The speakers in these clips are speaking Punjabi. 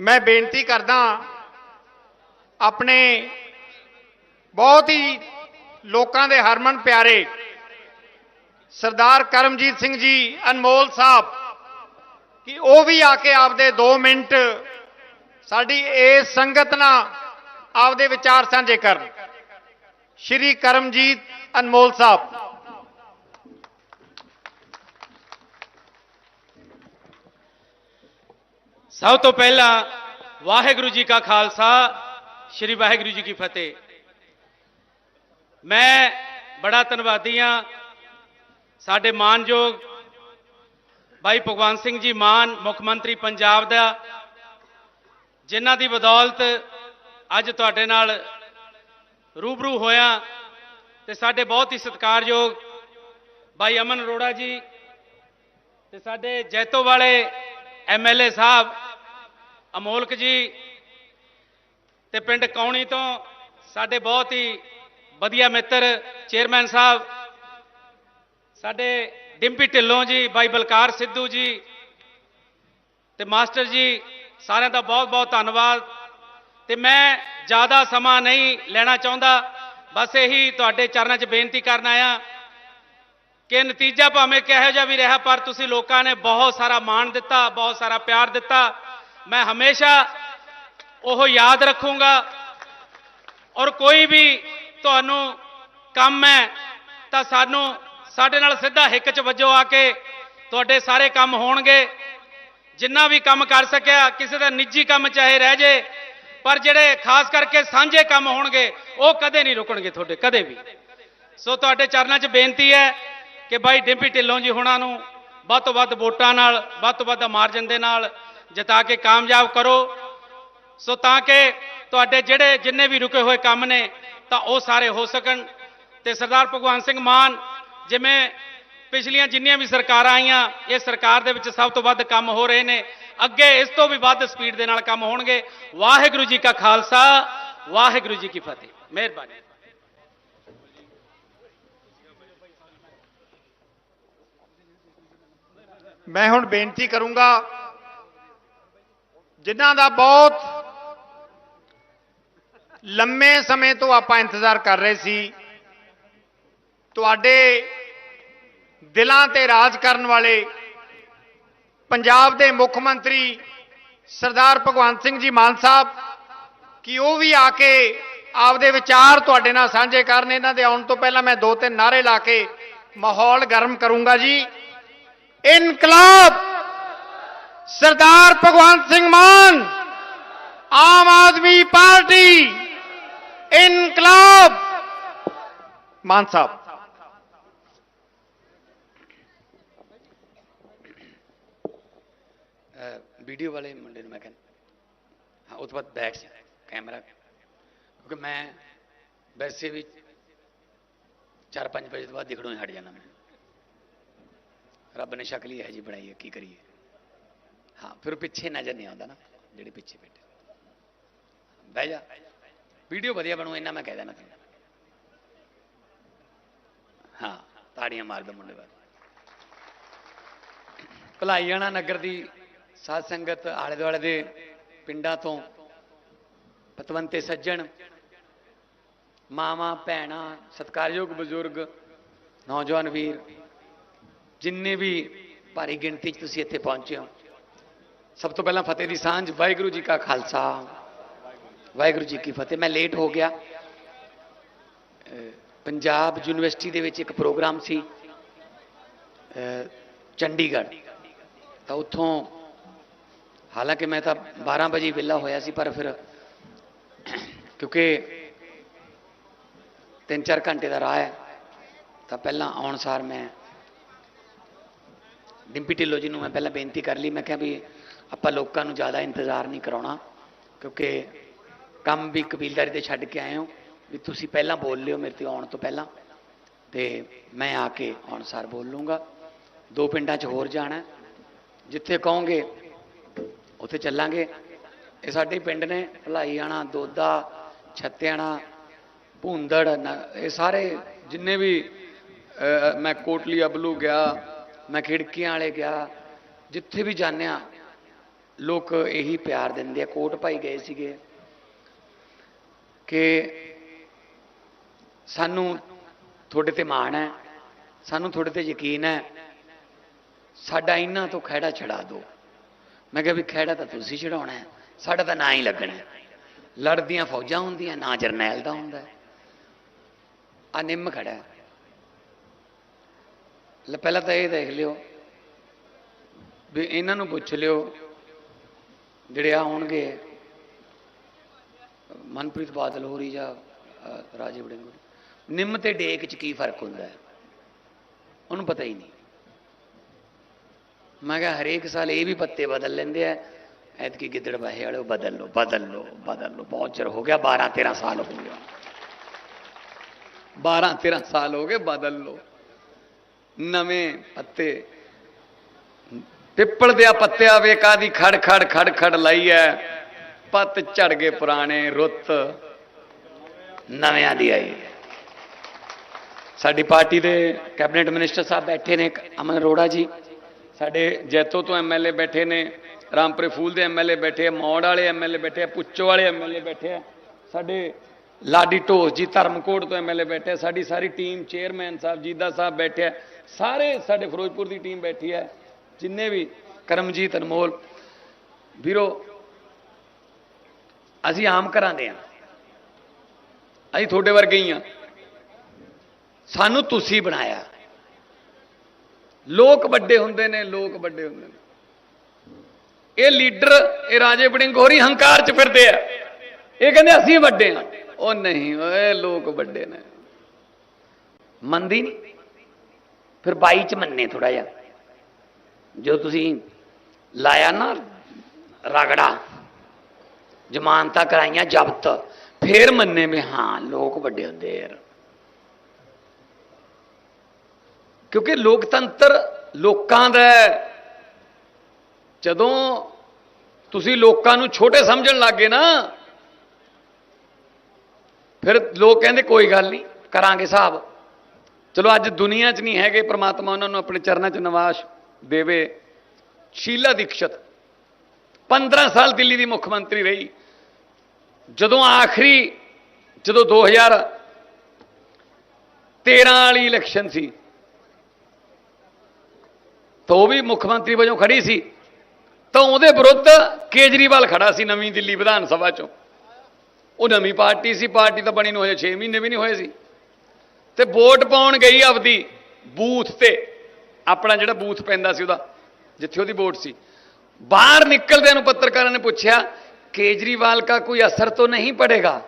ਮੈਂ ਬੇਨਤੀ ਕਰਦਾ ਆਪਣੇ ਬਹੁਤ ਹੀ ਲੋਕਾਂ ਦੇ ਹਰਮਨ ਪਿਆਰੇ ਸਰਦਾਰ ਕਰਮਜੀਤ ਸਿੰਘ ਜੀ, ਅਨਮੋਲ ਸਾਹਿਬ, ਕਿ ਉਹ ਵੀ ਆ ਕੇ ਆਪਦੇ 2 ਮਿੰਟ ਸਾਡੀ ਇਸ ਸੰਗਤ ਨਾਲ ਆਪਦੇ ਵਿਚਾਰ ਸਾਂਝੇ ਕਰਨ। ਸ਼੍ਰੀ ਕਰਮਜੀਤ ਅਨਮੋਲ ਸਾਹਿਬ। ਸਭ ਤੋਂ ਪਹਿਲਾਂ ਵਾਹਿਗੁਰੂ ਜੀ ਕਾ ਖਾਲਸਾ, ਸ੍ਰੀ ਵਾਹਿਗੁਰੂ ਜੀ ਕੀ ਫਤਿਹ। ਮੈਂ ਬੜਾ ਧੰਨਵਾਦੀ ਹਾਂ ਸਾਡੇ ਮਾਨਯੋਗ ਭਾਈ ਭਗਵੰਤ ਸਿੰਘ ਜੀ ਮਾਨ, ਮੁੱਖ ਮੰਤਰੀ ਪੰਜਾਬ ਦਾ, ਜਿਨ੍ਹਾਂ ਦੀ ਬਦੌਲਤ ਅੱਜ ਤੁਹਾਡੇ ਨਾਲ ਰੂਬਰੂ ਹੋਇਆ ਤੇ ਸਾਡੇ ਬਹੁਤ ਹੀ ਸਤਿਕਾਰਯੋਗ ਭਾਈ ਅਮਨ ਅਰੋੜਾ ਜੀ ਤੇ ਸਾਡੇ ਜੈਤੋ ਵਾਲੇ ਐਮਐਲਏ ਸਾਹਿਬ ਅਮੋਲਕ ਜੀ ਤੇ ਪਿੰਡ ਕੌਣੀ ਤੋਂ ਸਾਡੇ ਬਹੁਤ ਹੀ ਵਧੀਆ ਮਿੱਤਰ ਚੇਅਰਮੈਨ ਸਾਹਿਬ, ਸਾਡੇ ਡਿੰਪੀ ਢਿੱਲੋਂ ਜੀ, ਬਾਈ ਬਲਕਾਰ ਸਿੱਧੂ ਜੀ ਤੇ ਮਾਸਟਰ ਜੀ, ਸਾਰਿਆਂ ਦਾ ਬਹੁਤ ਬਹੁਤ ਧੰਨਵਾਦ। ਤੇ ਮੈਂ ਜ਼ਿਆਦਾ ਸਮਾਂ ਨਹੀਂ ਲੈਣਾ ਚਾਹੁੰਦਾ, ਬਸ ਇਹੀ ਤੁਹਾਡੇ ਚਰਨਾਂ 'ਚ ਬੇਨਤੀ ਕਰਨ ਆਇਆ ਕਿ ਨਤੀਜਾ ਭਾਵੇਂ ਕਿਹੋ ਜਿਹਾ ਵੀ ਰਿਹਾ, ਪਰ ਤੁਸੀਂ ਲੋਕਾਂ ਨੇ ਬਹੁਤ ਸਾਰਾ ਮਾਣ ਦਿੱਤਾ, ਬਹੁਤ ਸਾਰਾ ਪਿਆਰ ਦਿੱਤਾ। ਮੈਂ ਹਮੇਸ਼ਾ ਉਹ ਯਾਦ ਰੱਖੂੰਗਾ ਔਰ ਕੋਈ ਵੀ ਤੁਹਾਨੂੰ ਕੰਮ ਹੈ ਤਾਂ ਸਾਨੂੰ ਸਾਡੇ ਨਾਲ ਸਿੱਧਾ ਹਿੱਕ 'ਚ ਵੱਜੋ ਆ ਕੇ ਤੁਹਾਡੇ ਸਾਰੇ ਕੰਮ ਹੋਣਗੇ। ਜਿੰਨਾ ਵੀ ਕੰਮ ਕਰ ਸਕਿਆ, ਕਿਸੇ ਦਾ ਨਿੱਜੀ ਕੰਮ ਚਾਹੇ ਰਹਿ ਜੇ, ਪਰ ਜਿਹੜੇ ਖਾਸ ਕਰਕੇ ਸਾਂਝੇ ਕੰਮ ਹੋਣਗੇ, ਉਹ ਕਦੇ ਨਹੀਂ ਰੁਕਣਗੇ ਤੁਹਾਡੇ, ਕਦੇ ਵੀ। ਸੋ ਤੁਹਾਡੇ ਚਰਨਾਂ 'ਚ ਬੇਨਤੀ ਹੈ ਕਿ ਭਾਈ ਡਿੰਪੀ ਢਿੱਲੋਂ ਜੀ ਹੁਣਾਂ ਨੂੰ ਵੱਧ ਤੋਂ ਵੱਧ ਵੋਟਾਂ ਨਾਲ, ਵੱਧ ਤੋਂ ਵੱਧ ਮਾਰਜਨ ਦੇ ਨਾਲ ਜਿਤਾ ਕੇ ਕਾਮਯਾਬ ਕਰੋ। ਸੋ ਤਾਂ ਕਿ ਤੁਹਾਡੇ ਜਿਹੜੇ ਜਿੰਨੇ ਵੀ ਰੁਕੇ ਹੋਏ ਕੰਮ ਨੇ, ਤਾਂ ਉਹ ਸਾਰੇ ਹੋ ਸਕਣ। ਤੇ ਸਰਦਾਰ ਭਗਵੰਤ ਸਿੰਘ ਮਾਨ, ਜਿਵੇਂ ਪਿਛਲੀਆਂ ਜਿੰਨੀਆਂ ਵੀ ਸਰਕਾਰਾਂ ਆਈਆਂ, ਇਹ ਸਰਕਾਰ ਦੇ ਵਿੱਚ ਸਭ ਤੋਂ ਵੱਧ ਕੰਮ ਹੋ ਰਹੇ ਨੇ। ਅੱਗੇ ਇਸ ਤੋਂ ਵੀ ਵੱਧ ਸਪੀਡ ਦੇ ਨਾਲ ਕੰਮ ਹੋਣਗੇ। ਵਾਹਿਗੁਰੂ ਜੀ ਕਾ ਖਾਲਸਾ, ਵਾਹਿਗੁਰੂ ਜੀ ਕੀ ਫਤਿਹ। ਮਿਹਰਬਾਨੀ। ਮੈਂ ਹੁਣ ਬੇਨਤੀ ਕਰੂੰਗਾ ਜਿਨ੍ਹਾਂ ਦਾ ਬਹੁਤ ਲੰਮੇ ਸਮੇਂ ਤੋਂ ਆਪਾਂ ਇੰਤਜ਼ਾਰ ਕਰ ਰਹੇ ਸੀ, ਤੁਹਾਡੇ ਦਿਲਾਂ ਤੇ ਰਾਜ ਕਰਨ ਵਾਲੇ ਪੰਜਾਬ ਦੇ ਮੁੱਖ ਮੰਤਰੀ ਸਰਦਾਰ ਭਗਵੰਤ ਸਿੰਘ ਜੀ ਮਾਨ ਸਾਹਿਬ, ਕਿ ਉਹ ਵੀ ਆ ਕੇ ਆਪਦੇ ਵਿਚਾਰ ਤੁਹਾਡੇ ਨਾਲ ਸਾਂਝੇ ਕਰਨ, ਇਹਨਾਂ ਦੇ ਆਉਣ ਤੋਂ ਪਹਿਲਾਂ ਮੈਂ ਦੋ ਤਿੰਨ ਨਾਰੇ ਲਾ ਕੇ ਮਾਹੌਲ ਗਰਮ ਕਰੂੰਗਾ ਜੀ। ਇਨਕਲਾਬ! ਸਰਦਾਰ ਭਗਵੰਤ ਸਿੰਘ ਮਾਨ ਆਮ ਆਦਮੀ ਪਾਰਟੀ ਇਨਕਲਾਬ ਮਾਨ ਸਾਹਿਬ ਵੀਡੀਓ ਵਾਲੇ ਮੁੰਡੇ ਨੂੰ ਮੈਂ ਕਹਿੰਦਾ ਹਾਂ ਉਹ ਤੋਂ ਬਾਅਦ ਬੈਕ ਕੈਮਰਾ ਕਿਉਂਕਿ ਮੈਂ ਵੈਸੇ ਵੀ 4-5 ਵਜੇ ਤੋਂ ਬਾਅਦ ਦਿਖਣੋਂ ਹੀ ਹਟ ਜਾਣਾ ਮੈਂ ਰੱਬ ਨੇ ਸ਼ਕਲ ਹੀ ਹੈ ਜੀ ਬਣਾਈ ਹੈ ਕੀ ਕਰੀਏ ਹਾਂ, ਫਿਰ ਪਿੱਛੇ ਨਜ਼ਰ ਨਹੀਂ ਆਉਂਦਾ ਨਾ, ਜਿਹੜੇ ਪਿੱਛੇ ਬੈਠੇ। ਬਹਿ ਜਾ। ਵੀਡੀਓ ਵਧੀਆ ਬਣੂ, ਇੰਨਾ ਮੈਂ ਕਹਿ ਦੇਣਾ ਤੈਨੂੰ। ਹਾਂ, ਤਾੜੀਆਂ ਮਾਰ ਦੋ ਮੁੰਡੇ ਬਾਅਦ। ਭਲਾਈਆਣਾ ਨਗਰ ਦੀ ਸਾਧ ਸੰਗਤ ਆਲੇ ਦੁਆਲੇ ਦੇ ਪਿੰਡਾਂ ਤੋਂ ਪਤਵੰਤੇ ਸੱਜਣ, ਮਾਵਾਂ, ਭੈਣਾਂ, ਸਤਿਕਾਰਯੋਗ ਬਜ਼ੁਰਗ, ਨੌਜਵਾਨ ਵੀਰ, ਜਿੰਨੇ ਵੀ ਭਾਰੀ ਗਿਣਤੀ 'ਚ ਤੁਸੀਂ ਇੱਥੇ ਪਹੁੰਚੇ ਹੋ ਸਭ ਤੋਂ ਪਹਿਲਾਂ ਫਤਿਹ ਦੀ ਸਾਂਝ, ਵਾਹਿਗੁਰੂ ਜੀ ਕਾ ਖਾਲਸਾ। ਵਾਹਿਗੁਰੂ ਜੀ ਕੀ ਫਤਿਹ। ਮੈਂ ਲੇਟ ਹੋ ਗਿਆ। ਪੰਜਾਬ ਯੂਨੀਵਰਸਿਟੀ ਦੇ ਵਿੱਚ ਇੱਕ ਪ੍ਰੋਗਰਾਮ ਸੀ ਚੰਡੀਗੜ੍ਹ। ਤਾਂ ਉੱਥੋਂ ਹਾਲਾਂਕਿ ਮੈਂ ਤਾਂ 12 ਵਜੇ ਵਿਹਲਾ ਹੋਇਆ ਸੀ, ਪਰ ਫਿਰ ਕਿਉਂਕਿ 3-4 ਘੰਟੇ ਦਾ ਰਾਹ ਹੈ, ਤਾਂ ਪਹਿਲਾਂ ਆਉਣ ਸਾਰ ਮੈਂ ਡਿੰਪੀ ਢਿੱਲੋਂ ਜੀ ਨੂੰ ਮੈਂ ਪਹਿਲਾਂ ਬੇਨਤੀ ਕਰ ਲਈ। ਮੈਂ ਕਿਹਾ ਵੀ ਆਪਾਂ ਲੋਕਾਂ ਨੂੰ ਜ਼ਿਆਦਾ ਇੰਤਜ਼ਾਰ ਨਹੀਂ ਕਰਾਉਣਾ, ਕਿਉਂਕਿ ਕੰਮ ਵੀ ਕਬੀਲਦਾਰੀ ਤੇ ਛੱਡ ਕੇ ਆਏ ਹੋ, ਵੀ ਤੁਸੀਂ ਪਹਿਲਾਂ ਬੋਲ ਲਿਓ ਮੇਰੇ ਤੇ ਆਉਣ ਤੋਂ ਪਹਿਲਾਂ, ਤੇ ਮੈਂ ਆ ਕੇ ਆਉਣ ਬੋਲ ਲੂੰਗਾ। ਦੋ ਪਿੰਡਾਂ 'ਚ ਹੋਰ ਜਾਣਾ ਜਿੱਥੇ ਕਹੋਗੇ, ਉੱਥੇ ਚੱਲਾਂਗੇ। ਇਹ ਸਾਡੇ ਪਿੰਡ ਨੇ, ਭਲਾਈਆਣਾ, ਦੋਦਾ, ਛੱਤਿਆਣਾ, ਭੂੰਦੜ, ਨ- ਇਹ ਸਾਰੇ ਜਿੰਨੇ ਵੀ ਮੈਂ ਕੋਟਲੀ, ਅਬਲੂ ਗਿਆ, ਮੈਂ ਖਿੜਕੀਆਂ ਵਾਲੇ ਗਿਆ, ਜਿੱਥੇ ਵੀ ਜਾਂਦੇ ਹਾਂ ਲੋਕ ਇਹੀ ਪਿਆਰ ਦਿੰਦੇ ਆ, ਕੋਟ ਭਾਈ ਗਏ ਸੀਗੇ ਕਿ ਸਾਨੂੰ ਤੁਹਾਡੇ ਤੇ ਮਾਣ ਹੈ, ਸਾਨੂੰ ਤੁਹਾਡੇ ਤੇ ਯਕੀਨ ਹੈ, ਸਾਡਾ ਇਹਨਾਂ ਤੋਂ ਖਹਿੜਾ ਛੜਾ ਦਿਓ ਮੈਂ ਕਿਹਾ ਵੀ ਖਹਿੜਾ ਤਾਂ ਤੁਸੀਂ ਛਡਾਉਣਾ ਹੈ, ਸਾਡਾ ਤਾਂ ਨਾਂ ਹੀ ਲੱਗਣਾ ਲੜਦੀਆਂ ਫੌਜਾਂ ਹੁੰਦੀਆਂ, ਨਾ ਜਰਨੈਲ ਦਾ ਹੁੰਦਾ ਆ ਨਿੰਮ ਖੜਾ ਲੈ ਪਹਿਲਾਂ ਤਾਂ ਇਹ ਦੇਖ ਲਿਓ ਵੀ ਇਹਨਾਂ ਨੂੰ ਪੁੱਛ ਲਿਓ ਜਿਹੜੇ ਆ ਹੋਣਗੇ ਮਨਪ੍ਰੀਤ ਬਾਦਲ ਹੋਰੀ ਜਾਂ ਅ, ਰਾਜੇ ਵੜਿੰਗ ਹੋਰੀ। ਨਿੰਮ ਤੇ ਡੇਕ ਚ ਕੀ ਫ਼ਰਕ ਹੁੰਦਾ ਹੈ? ਉਹਨੂੰ ਪਤਾ ਹੀ ਨਹੀਂ। ਮੈਂ ਕਿਹਾ ਹਰੇਕ ਸਾਲ ਇਹ ਵੀ ਪੱਤੇ ਬਦਲ ਲੈਂਦੇ ਆ ਐਤਕੀ ਗਿੱਦੜ ਬਾਹੇ ਵਾਲੇ ਬਦਲ ਲਓ ਬਦਲ ਲਓ ਬਦਲ ਲਓ। ਬਹੁਤ ਚਿਰ ਹੋ ਗਿਆ 12 13 ਸਾਲ ਹੋ ਗਿਆ 12 13 ਸਾਲ ਹੋ ਗਏ ਬਦਲ ਲਓ। ਨਵੇਂ ਪੱਤੇ ਪਿੱਪਲ ਦੇ ਪੱਤਿਆ ਵੇ ਕਾਦੀ ਖੜ ਖੜ ਖੜ ਖੜ ਲਾਈ ਐ। ਪੱਤ ਝੜ ਗਏ ਪੁਰਾਣੇ ਰੁੱਤ। ਨਵਿਆਂ ਦੀ ਆਈ ਹੈ। ਸਾਡੀ ਪਾਰਟੀ ਦੇ ਕੈਬਨਿਟ ਮਿਨਿਸਟਰ ਸਾਹਿਬ ਬੈਠੇ ਨੇ ਅਮਨ ਅਰੋੜਾ ਜੀ। ਸਾਡੇ ਜੈਤੋ ਤੋਂ ਐਮਐਲਏ ਬੈਠੇ ਨੇ, ਰਾਮਪੁਰੇ ਫੂਲ ਦੇ ਐਮਐਲਏ ਬੈਠੇ ਆ, ਮੌੜ ਵਾਲੇ ਐਮਐਲਏ ਬੈਠੇ ਆ ਪੁੱਚੋ ਵਾਲੇ ਐਮਐਲਏ ਬੈਠੇ ਆ। ਸਾਡੇ ਲਾਡੀ ਢੋਸ ਜੀ ਧਰਮਕੋਟ ਤੋਂ ਐਮਐਲਏ ਬੈਠੇ ਆ। ਸਾਡੀ ਸਾਰੀ ਟੀਮ ਚੇਅਰਮੈਨ ਸਾਹਿਬ, ਜੀਦਾ ਸਾਹਿਬ ਬੈਠੇ ਆ। ਸਾਰੇ ਸਾਡੇ ਫਿਰੋਜ਼ਪੁਰ ਦੀ ਟੀਮ ਬੈਠੀ ਹੈ ਜਿੰਨੇ ਵੀ ਕਰਮਜੀਤ ਅਨਮੋਲ, ਵੀਰੋ, ਅਸੀਂ ਆਮ ਘਰਾਂ ਦੇ ਆ ਅਸੀਂ ਤੁਹਾਡੇ ਵਰਗੇ ਹੀ ਆ ਸਾਨੂੰ ਤੁਸੀਂ ਬਣਾਇਆ। ਲੋਕ ਵੱਡੇ ਹੁੰਦੇ ਨੇ, ਲੋਕ ਵੱਡੇ ਹੁੰਦੇ ਨੇ। ਇਹ ਲੀਡਰ, ਇਹ ਰਾਜੇ ਬੜਿੰਗ ਹੋਰੀ ਹੰਕਾਰ ਚ ਫਿਰਦੇ ਆ। ਇਹ ਕਹਿੰਦੇ ਅਸੀਂ ਵੱਡੇ ਆ ਉਹ ਨਹੀਂ, ਓਏ ਲੋਕ ਵੱਡੇ ਨੇ। ਮੰਨਦੀ ਨਹੀਂ। ਫਿਰ ਬਾਈ ਚ ਮੰਨੇ ਥੋੜਾ ਜਿਹਾ। ਜੋ ਤੁਸੀਂ ਲਾਇਆ ਨਾ ਰਗੜਾ, ਜ਼ਮਾਨਤਾਂ ਕਰਾਈਆਂ ਜ਼ਬਤ, ਫੇਰ ਮੰਨੇ ਵੀ ਹਾਂ, ਲੋਕ ਵੱਡੇ ਹੁੰਦੇ ਯਾਰ। ਕਿਉਂਕਿ ਲੋਕਤੰਤਰ ਲੋਕਾਂ ਦਾ ਜਦੋਂ ਤੁਸੀਂ ਲੋਕਾਂ ਨੂੰ ਛੋਟੇ ਸਮਝਣ ਲੱਗੇ ਨਾ, ਫਿਰ ਲੋਕ ਕਹਿੰਦੇ ਕੋਈ ਗੱਲ ਨਹੀਂ, ਕਰਾਂਗੇ ਹਿਸਾਬ। ਚਲੋ ਅੱਜ ਦੁਨੀਆ 'ਚ ਨਹੀਂ ਹੈਗੇ ਪ੍ਰਮਾਤਮਾ, ਉਹਨਾਂ ਨੂੰ ਆਪਣੇ ਚਰਨਾਂ 'ਚ ਨਿਵਾਸ। ਦੇਵੇ ਸ਼ੀਲਾ ਦੀਕਸ਼ਤ। 15 ਸਾਲ ਦਿੱਲੀ ਦੀ ਮੁੱਖ ਮੰਤਰੀ ਰਹੀ। ਜਦੋਂ ਆਖਰੀ, ਜਦੋਂ 2013 ਵਾਲੀ ਇਲੈਕਸ਼ਨ ਸੀ, ਤਾਂ ਉਹ ਵੀ ਮੁੱਖ ਮੰਤਰੀ ਵਜੋਂ ਖੜੀ ਸੀ। ਤਾਂ ਉਹਦੇ ਵਿਰੁੱਧ ਕੇਜਰੀਵਾਲ ਖੜਾ ਸੀ ਨਵੀਂ ਦਿੱਲੀ ਵਿਧਾਨ ਸਭਾ ਚੋਂ। ਉਹ ਨਵੀਂ ਪਾਰਟੀ ਸੀ, ਪਾਰਟੀ ਤਾਂ ਬਣੀ ਨੂੰ ਹਜੇ 6 ਮਹੀਨੇ ਵੀ ਨਹੀਂ ਹੋਏ ਸੀ। ਤੇ ਵੋਟ ਪਾਉਣ ਗਈ ਆਪਦੀ ਬੂਥ ਤੇ। ਆਪਣਾ ਜਿਹੜਾ ਬੂਥ ਪੈਂਦਾ ਸੀ ਉਹਦਾ, ਜਿੱਥੇ ਉਹਦੀ ਵੋਟ ਸੀ। ਬਾਹਰ ਨਿਕਲਦਿਆਂ ਨੂੰ ਪੱਤਰਕਾਰਾਂ ਨੇ ਪੁੱਛਿਆ, ਕੇਜਰੀਵਾਲ ਦਾ ਕੋਈ ਅਸਰ ਤੋਂ ਨਹੀਂ ਪੜੇਗਾ?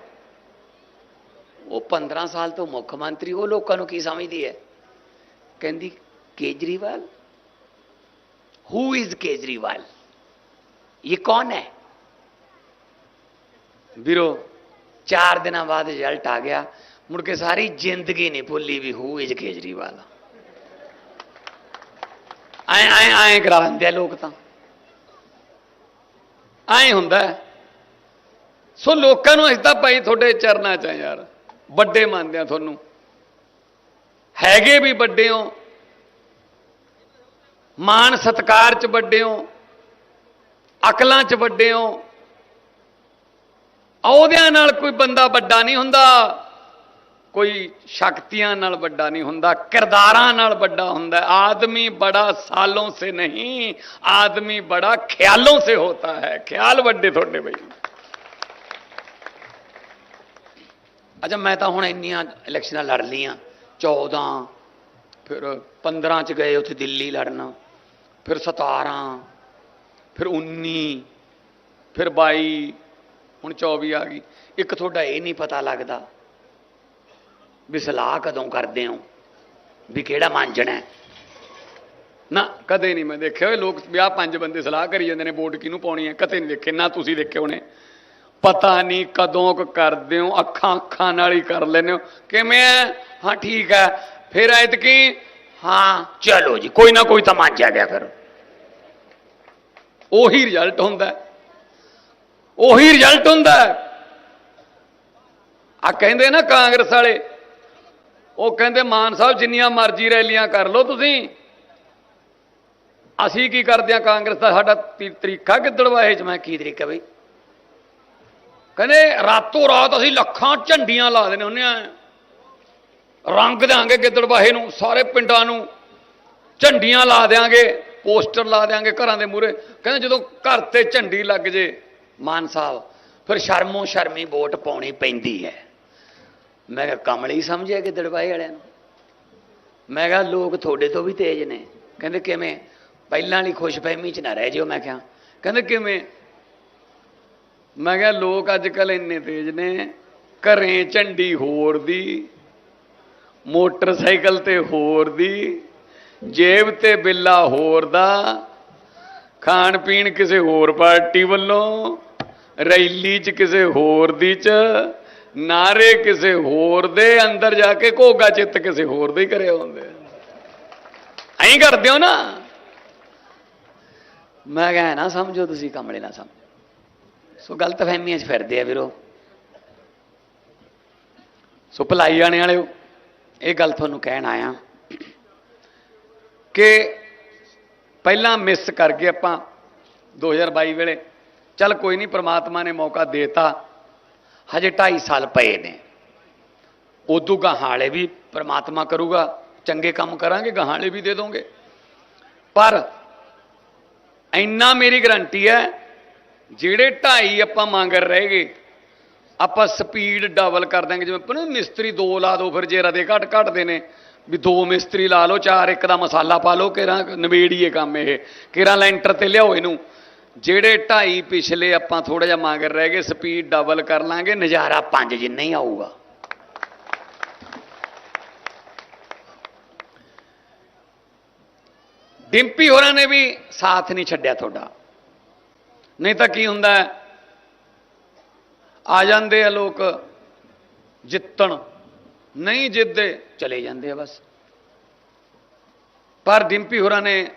ਉਹ 15 ਸਾਲ ਤੋਂ ਮੁੱਖ ਮੰਤਰੀ, ਉਹ ਲੋਕਾਂ ਨੂੰ ਕੀ ਸਮਝਦੀ ਹੈ? ਕਹਿੰਦੀ, ਕੇਜਰੀਵਾਲ? Who is Kejriwal? ਇਹ ਕੌਣ ਹੈ? ਵੀਰੋ 4 ਦਿਨਾਂ ਬਾਅਦ ਰਿਜ਼ਲਟ ਆ ਗਿਆ। ਮੁੜ ਕੇ ਸਾਰੀ ਜ਼ਿੰਦਗੀ ਨਹੀਂ ਭੁੱਲੀ ਵੀ ਹੂ ਇਜ਼ ਕੇਜਰੀਵਾਲ। ਐ ਐ ਐ ਕਰਾ ਦਿੰਦੇ ਆ ਲੋਕ ਤਾਂ। ਐ ਹੁੰਦਾ ਸੋ ਲੋਕਾਂ ਨੂੰ ਅਸੀਂ ਤਾਂ ਭਾਈ ਤੁਹਾਡੇ ਚਰਨਾਂ ਚ ਆ ਯਾਰ। ਵੱਡੇ ਮੰਨਦੇ ਆ ਤੁਹਾਨੂੰ। ਹੈਗੇ ਵੀ ਵੱਡੇ ਹੋ। ਮਾਣ ਸਤਕਾਰ ਚ ਵੱਡੇ ਹੋ। ਅਕਲਾਂ ਚ ਵੱਡੇ ਹੋ। ਉਹਦਿਆਂ ਨਾਲ ਕੋਈ ਬੰਦਾ ਵੱਡਾ ਨਹੀਂ ਹੁੰਦਾ। ਕੋਈ ਸ਼ਕਤੀਆਂ ਨਾਲ ਵੱਡਾ ਨਹੀਂ ਹੁੰਦਾ, ਕਿਰਦਾਰਾਂ ਨਾਲ ਵੱਡਾ ਹੁੰਦਾ। ਆਦਮੀ ਬੜਾ ਸਾਲੋਂ ਸੇ ਨਹੀਂ, ਆਦਮੀ ਬੜਾ ਖਿਆਲੋਂ ਸੇ ਹੋਤਾ ਹੈ। ਖਿਆਲ ਵੱਡੇ ਤੁਹਾਡੇ ਬਈ। ਅੱਛਾ, ਮੈਂ ਤਾਂ ਹੁਣ ਇੰਨੀਆਂ ਇਲੈਕਸ਼ਨਾਂ ਲੜ ਲੀਆਂ 14 ਫਿਰ 15 ਚ ਗਏ ਉੱਥੇ ਦਿੱਲੀ ਲੜਨਾ। ਫਿਰ 17 ਫਿਰ 19 ਫਿਰ 22 ਹੁਣ 24 ਆ ਗਈ। ਇੱਕ ਤੁਹਾਡਾ ਇਹ ਨਹੀਂ ਪਤਾ ਲੱਗਦਾ ਵੀ ਸਲਾਹ ਕਦੋਂ ਕਰਦੇ ਹੋ ਵੀ ਕਿਹੜਾ ਮਾਂਜਣਾ ਨਾ, ਕਦੇ ਨਹੀਂ ਮੈਂ ਦੇਖਿਆ। ਹੋਏ ਲੋਕ ਵਿਆਹ ਪੰਜ ਬੰਦੇ ਸਲਾਹ ਕਰੀ ਜਾਂਦੇ ਨੇ, ਵੋਟ ਕਿਹਨੂੰ ਪਾਉਣੀ ਹੈ? ਕਦੇ ਨਹੀਂ ਦੇਖੇ, ਨਾ ਤੁਸੀਂ ਦੇਖੇ ਹੋਣੇ। ਪਤਾ ਨਹੀਂ ਕਦੋਂ ਕੁ ਕਰਦੇ ਹੋ ਅੱਖਾਂ ਅੱਖਾਂ ਨਾਲ ਹੀ ਕਰ ਲੈਂਦੇ ਹੋ ਕਿਵੇਂ ਹੈ ਹਾਂ, ਠੀਕ ਹੈ ਫਿਰ ਐਤਕੀ, ਹਾਂ, ਚਲੋ ਜੀ, ਕੋਈ ਨਾ ਕੋਈ ਤਾਂ ਮੰਨ ਗਿਆ ਫਿਰ। ਉਹੀ ਰਿਜ਼ਲਟ ਹੁੰਦਾ ਉਹੀ ਰਿਜ਼ਲਟ ਹੁੰਦਾ ਆ ਕਹਿੰਦੇ ਨਾ ਕਾਂਗਰਸ ਵਾਲੇ ਉਹ ਕਹਿੰਦੇ, ਮਾਨ ਸਾਹਿਬ, ਜਿੰਨੀਆਂ ਮਰਜ਼ੀ ਰੈਲੀਆਂ ਕਰ ਲਓ ਤੁਸੀਂ। ਅਸੀਂ ਕੀ ਕਰਦੇ ਆ ਕਾਂਗਰਸ ਦਾ ਸਾਡਾ ਤਰੀਕਾ ਗਿੱਦੜਵਾਹੇ ਚ। ਮੈਂ ਕੀ ਤਰੀਕਾ ਬਈ? ਕਹਿੰਦੇ, ਰਾਤੋਂ ਰਾਤ ਅਸੀਂ ਲੱਖਾਂ ਝੰਡੀਆਂ ਲਾ ਦੇਣੇ ਹੁੰਨੇ ਆ ਰੰਗ ਦੇਾਂਗੇ ਗਿੱਦੜਵਾਹੇ ਨੂੰ, ਸਾਰੇ ਪਿੰਡਾਂ ਨੂੰ। ਝੰਡੀਆਂ ਲਾ ਦੇਾਂਗੇ ਪੋਸਟਰ ਲਾ ਦੇਾਂਗੇ ਘਰਾਂ ਦੇ ਮੂਹਰੇ। ਕਹਿੰਦੇ, ਜਦੋਂ ਘਰ ਤੇ ਝੰਡੀ ਲੱਗ ਜੇ, ਮਾਨ ਸਾਹਿਬ, ਫਿਰ ਸ਼ਰਮੋ ਸ਼ਰਮੀ ਵੋਟ ਪਾਉਣੀ ਪੈਂਦੀ ਹੈ। ਮੈਂ ਕਿਹਾ ਕਮਲੀ ਸਮਝਿਆ ਕਿ ਦੜਵਾਏ ਵਾਲਿਆਂ ਨੂੰ? ਮੈਂ ਕਿਹਾ, ਲੋਕ ਤੁਹਾਡੇ ਤੋਂ ਵੀ ਤੇਜ਼ ਨੇ। ਕਹਿੰਦੇ, ਕਿਵੇਂ? ਪਹਿਲਾਂ ਵਾਲੀ ਖੁਸ਼ਫਹਿਮੀ ਚ ਨਾ ਰਹਿ ਜਿਓ, ਮੈਂ ਕਿਹਾ। ਕਹਿੰਦੇ, ਕਿਵੇਂ? ਮੈਂ ਕਿਹਾ, ਲੋਕ ਅੱਜ ਕੱਲ ਇੰਨੇ ਤੇਜ਼ ਨੇ, ਘਰੇ ਝੰਡੀ ਹੋਰ ਦੀ, ਮੋਟਰਸਾਈਕਲ ਤੇ ਹੋਰ ਦੀ, ਜੇਬ ਤੇ ਬਿੱਲਾ ਹੋਰ ਦਾ ਖਾਣ ਪੀਣ ਕਿਸੇ ਹੋਰ ਪਾਰਟੀ ਵੱਲੋਂ, ਰੈਲੀ 'ਚ ਕਿਸੇ ਹੋਰ ਦੀ 'ਚ ਨਾਰੇ ਕਿਸੇ ਹੋਰ ਦੇ, ਅੰਦਰ ਜਾ ਕੇ ਘੋਗਾ ਚਿੱਤ ਕਿਸੇ ਹੋਰ ਦੇ ਹੀ ਕਰਿਆ ਹੁੰਦੇ ਐਂ ਕਰਦੇ ਹੋ ਨਾ? ਮੈਂ ਕਿਹਾ ਨਾ ਸਮਝੋ ਤੁਸੀਂ ਕਮਲੇ ਨਾ ਸਮਝੋ। ਸੋ ਗਲਤ ਫਹਿਮੀਆਂ 'ਚ ਫਿਰਦੇ ਆ ਵੀਰੋ। ਸੋ ਭਲਾਈ ਆਣੇ ਵਾਲਿਓ, ਇਹ ਗੱਲ ਤੁਹਾਨੂੰ ਕਹਿਣ ਆਇਆ ਕਿ ਪਹਿਲਾਂ ਮਿਸ ਕਰ ਗਏ ਆਪਾਂ 2022 ਵੇਲੇ। ਚੱਲ ਕੋਈ ਨਹੀਂ, ਪ੍ਰਮਾਤਮਾ ਨੇ ਮੌਕਾ ਦੇਤਾ। ਹਜੇ 2.5 ਸਾਲ ਪਏ ਨੇ। ਉਦੋਂ ਗਾਹਾਲੇ ਵੀ ਪ੍ਰਮਾਤਮਾ ਕਰੂਗਾ, ਚੰਗੇ ਕੰਮ ਕਰਾਂਗੇ, ਗਾਹਾਲੇ ਵੀ ਦੇ ਦੋਗੇ। ਪਰ ਇੰਨਾ ਮੇਰੀ ਗਰੰਟੀ ਹੈ, ਜਿਹੜੇ 2.5 ਆਪਾਂ ਮੰਗ ਰਹੇਗੇ ਆਪਾਂ ਸਪੀਡ ਡਬਲ ਕਰ ਦਾਂਗੇ ਜਿਵੇਂ ਆਪਾਂ ਨੂੰ ਮਿਸਤਰੀ ਦੋ ਲਾ ਦੋ, ਫਿਰ ਜੇ ਰਦੇ ਘਟ ਘਟਦੇ ਨੇ, ਵੀ ਦੋ ਮਿਸਤਰੀ ਲਾ ਲਓ, ਚਾਰ ਇੱਕ ਦਾ ਮਸਾਲਾ ਪਾ ਲਓ ਕਿਰਾਂ ਨਵੇੜੀਏ ਕੰਮ ਇਹ ਕਿਰਾਂ ਲੈਂਟਰ ਤੇ ਲਿਆਓ ਇਹਨੂੰ। ਜਿਹੜੇ ਢਾਈ ਪਿਛਲੇ ਆਪਾਂ ਥੋੜਾ ਜਿਹਾ ਮੰਗਰ ਰਹਿ ਗਏ ਸਪੀਡ ਡਬਲ ਕਰ ਲਾਂਗੇ, ਨਜ਼ਾਰਾ ਪੰਜ ਜਿੰਨਾ ਹੀ ਆਊਗਾ। ਡਿੰਪੀ ਹੋਰਾਂ ਨੇ ਵੀ ਸਾਥ ਨਹੀਂ ਛੱਡਿਆ ਤੁਹਾਡਾ। ਨਹੀਂ ਤਾਂ ਕੀ ਹੁੰਦਾ ਆ ਜਾਂਦੇ ਆ ਲੋਕ, ਜਿੱਤਣ, ਨਹੀਂ ਜਿੱਤਦੇ, ਚਲੇ ਜਾਂਦੇ ਆ ਬਸ। ਪਰ ਡਿੰਪੀ ਹੋਰਾਂ ਨੇ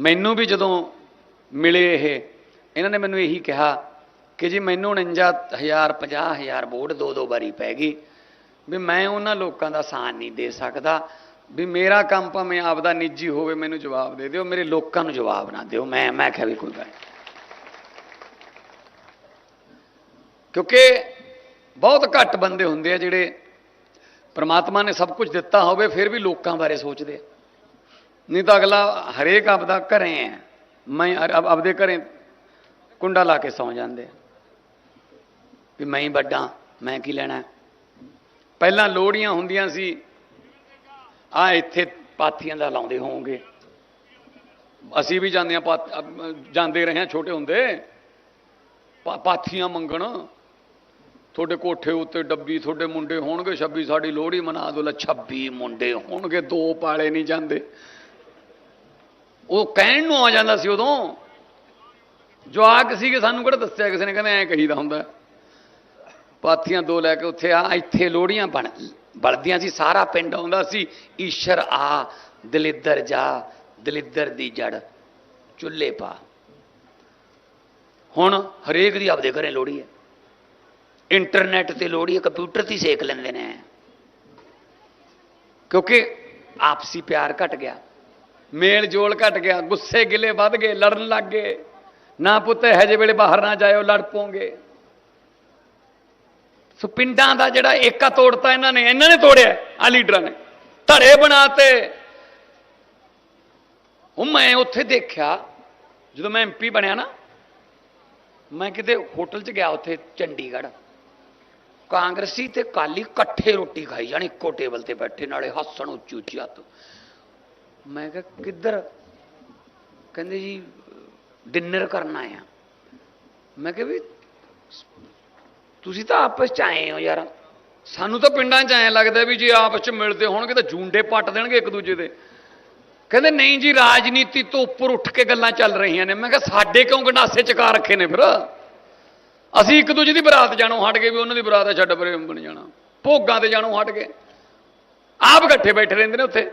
ਮੈਨੂੰ ਵੀ ਜਦੋਂ ਮਿਲੇ ਇਹ, ਇਹਨਾਂ ਨੇ ਮੈਨੂੰ ਇਹੀ ਕਿਹਾ ਕਿ ਜੀ ਮੈਨੂੰ 49000 50000 ਵੋਟ ਦੋ ਦੋ ਵਾਰੀ ਪੈ ਗਈ, ਵੀ ਮੈਂ ਉਹਨਾਂ ਲੋਕਾਂ ਦਾ ਸਾਥ ਨਹੀਂ ਦੇ ਸਕਦਾ, ਵੀ ਮੇਰਾ ਕੰਮ ਭਾਵੇਂ ਆਪਦਾ ਨਿੱਜੀ ਹੋਵੇ ਮੈਨੂੰ ਜਵਾਬ ਦੇ ਦਿਓ, ਮੇਰੇ ਲੋਕਾਂ ਨੂੰ ਜਵਾਬ ਨਾ ਦਿਓ ਮੈਂ ਮੈਂ ਕਿਹਾ ਵੀ ਕੋਈ ਗੱਲ ਕਿਉਂਕਿ ਬਹੁਤ ਘੱਟ ਬੰਦੇ ਹੁੰਦੇ ਆ ਜਿਹੜੇ ਪ੍ਰਮਾਤਮਾ ਨੇ ਸਭ ਕੁਝ ਦਿੱਤਾ ਹੋਵੇ, ਫਿਰ ਵੀ ਲੋਕਾਂ ਬਾਰੇ ਸੋਚਦੇ ਆ। ਨਹੀਂ ਤਾਂ ਅਗਲਾ ਹਰੇਕ ਆਪਦਾ ਘਰੇ ਹੈ। ਮੈਂ ਆਪਦੇ ਘਰੇ ਕੁੰਡਾ ਲਾ ਕੇ ਸੌ ਜਾਂਦੇ ਵੀ ਮੈਂ ਹੀ ਵੱਡਾ, ਮੈਂ ਕੀ ਲੈਣਾ ਪਹਿਲਾਂ ਲੋੜੀਆਂ ਹੁੰਦੀਆਂ ਸੀ, ਆ ਇੱਥੇ ਪਾਥੀਆਂ ਦਾ ਲਾਉਂਦੇ ਹੋਵੋਗੇ। ਅਸੀਂ ਵੀ ਜਾਂਦੇ ਆ ਜਾਂਦੇ ਰਹੇ ਹਾਂ ਛੋਟੇ ਹੁੰਦੇ। ਪਾ- ਪਾਥੀਆਂ ਮੰਗਣ। ਤੁਹਾਡੇ ਕੋਠੇ ਉੱਤੇ ਡੱਬੀ ਤੁਹਾਡੇ ਮੁੰਡੇ ਹੋਣਗੇ 26 ਸਾਡੀ ਲੋਹੜੀ ਮਨਾ ਦੋ ਲੈ 26 ਮੁੰਡੇ ਹੋਣਗੇ, ਦੋ ਪਾਲੇ ਨਹੀਂ ਜਾਂਦੇ। ਉਹ ਕਹਿਣ ਨੂੰ ਆ ਜਾਂਦਾ ਸੀ ਉਦੋਂ। ਜਵਾਕ ਸੀਗੇ, ਸਾਨੂੰ ਕਿਹੜਾ ਦੱਸਿਆ ਕਿਸੇ ਨੇ? ਕਹਿੰਦੇ ਐਂ ਕਹੀਦਾ ਹੁੰਦਾ। ਪਾਥੀਆਂ ਦੋ ਲੈ ਕੇ ਉੱਥੇ ਆ, ਇੱਥੇ ਲੋਹੜੀਆਂ ਬਣ, ਬਲਦੀਆਂ ਸੀ, ਸਾਰਾ ਪਿੰਡ ਆਉਂਦਾ ਸੀ। ਈਸ਼ਰ ਆ, ਦਲਿੱਦਰ ਜਾ, ਦਲਿੱਦਰ ਦੀ ਜੜ, ਚੁੱਲ੍ਹੇ ਪਾ। ਹੁਣ ਹਰੇਕ ਦੀ ਆਪਦੇ ਘਰੇ ਲੋਹੜੀ ਹੈ। ਇੰਟਰਨੈਟ ਤੇ ਲੋਹੜੀ ਹੈ, ਕੰਪਿਊਟਰ ਤੇ ਸੇਕ ਲੈਂਦੇ ਨੇ। ਕਿਉਂਕਿ ਆਪਸੀ ਪਿਆਰ ਘਟ ਗਿਆ। ਮੇਲ ਜੋਲ ਘਟ ਗਿਆ, ਗੁੱਸੇ ਗਿਲੇ ਵੱਧ ਗਏ, ਲੜਨ ਲੱਗ ਗਏ। ਨਾ ਪੁੱਤ, ਇਹੋ ਜਿਹੇ ਵੇਲੇ ਬਾਹਰ ਨਾ ਜਾਇਓ, ਲੜ ਪੋਗੇ ਸੋ ਪਿੰਡਾਂ ਦਾ ਜਿਹੜਾ ਏਕਾ ਤੋੜਤਾ ਇਹਨਾਂ ਨੇ ਇਹਨਾਂ ਨੇ ਤੋੜਿਆ ਆ ਲੀਡਰਾਂ ਨੇ। ਧੜੇ ਬਣਾਤੇ। ਉਹ ਮੈਂ ਉੱਥੇ ਦੇਖਿਆ, ਜਦੋਂ ਮੈਂ ਐਮਪੀ ਬਣਿਆ ਨਾ, ਮੈਂ ਕਿਤੇ ਹੋਟਲ 'ਚ ਗਿਆ ਉੱਥੇ, ਚੰਡੀਗੜ੍ਹ। ਕਾਂਗਰਸੀ ਤੇ ਕਾਲੀ ਇਕੱਠੇ ਰੋਟੀ ਖਾਈ ਜਾਣੀ, ਇੱਕੋ ਟੇਬਲ ਤੇ ਬੈਠੇ, ਨਾਲੇ ਹੱਸਣ ਉੱਚੀ ਉੱਚੀ ਹੱਥ। ਮੈਂ ਕਿਹਾ, ਕਿੱਧਰ? ਕਹਿੰਦੇ ਜੀ ਡਿਨਰ ਕਰਨਾ ਆ ਮੈਂ ਕਿਹਾ, ਵੀ ਤੁਸੀਂ ਤਾਂ ਆਪਸ ਚ ਆਏ ਹੋ ਯਾਰ। ਸਾਨੂੰ ਤਾਂ ਪਿੰਡਾਂ 'ਚ ਐਂ ਲੱਗਦਾ ਵੀ ਜੇ ਆਪਸ 'ਚ ਮਿਲਦੇ ਹੋਣਗੇ ਤਾਂ ਜੂੰਡੇ ਪੱਟ ਦੇਣਗੇ ਇੱਕ ਦੂਜੇ ਦੇ। ਕਹਿੰਦੇ, ਨਹੀਂ ਜੀ, ਰਾਜਨੀਤੀ ਤੋਂ ਉੱਪਰ ਉੱਠ ਕੇ ਗੱਲਾਂ ਚੱਲ ਰਹੀਆਂ ਨੇ। ਮੈਂ ਕਿਹਾ, ਸਾਡੇ ਕਿਉਂ ਗੰਡਾਸੇ ਚਕਾ ਰੱਖੇ ਨੇ ਫਿਰ? ਅਸੀਂ ਇੱਕ ਦੂਜੇ ਦੀ ਬਰਾਤ ਜਾਣੋਂ ਹਟ ਗਏ ਵੀ ਉਹਨਾਂ ਦੀ ਬਰਾਤ ਹੈ ਛੱਡ ਪਰੇ ਬਣ ਜਾਣਾ। ਭੋਗਾਂ ਤੇ ਜਾਣੋਂ ਹਟ ਗਏ। ਆਪ ਇਕੱਠੇ ਬੈਠੇ ਰਹਿੰਦੇ ਨੇ ਉੱਥੇ।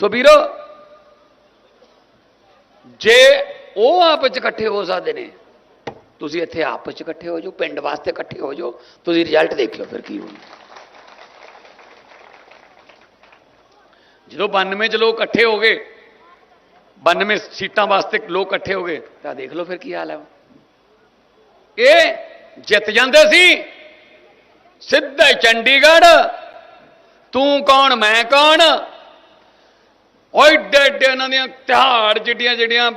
ਸੋ ਵੀਰੋ, ਜੇ ਉਹ ਆਪਸ ਚ ਇਕੱਠੇ ਹੋ ਸਕਦੇ ਨੇ, ਤੁਸੀਂ ਇੱਥੇ ਆਪਸ ਚ ਇਕੱਠੇ ਹੋ ਜਾਓ, ਪਿੰਡ ਵਾਸਤੇ ਇਕੱਠੇ ਹੋ ਜਾਓ, ਤੁਸੀਂ ਰਿਜ਼ਲਟ ਦੇਖਿਓ ਫਿਰ ਕੀ ਹੋਣਾ ਜਦੋਂ 92 ਚ ਲੋਕ ਇਕੱਠੇ ਹੋ ਗਏ 92 ਸੀਟਾਂ ਵਾਸਤੇ ਲੋਕ ਇਕੱਠੇ ਹੋ ਗਏ, ਤਾਂ ਦੇਖ ਲਓ ਫਿਰ ਕੀ ਹਾਲ ਹੈ ਇਹ ਜਿੱਤ ਜਾਂਦੇ ਸੀ, ਸਿੱਧਾ ਹੀ ਚੰਡੀਗੜ੍ਹ, ਤੂੰ ਕੌਣ, ਮੈਂ ਕੌਣ ਓਏ ਡੇ ਡੇ ਇਹਨਾਂ ਦੀਆਂ ਤਿਹਾੜ ਜਿੱਡੀਆਂ ਜਿਹੜੀਆਂ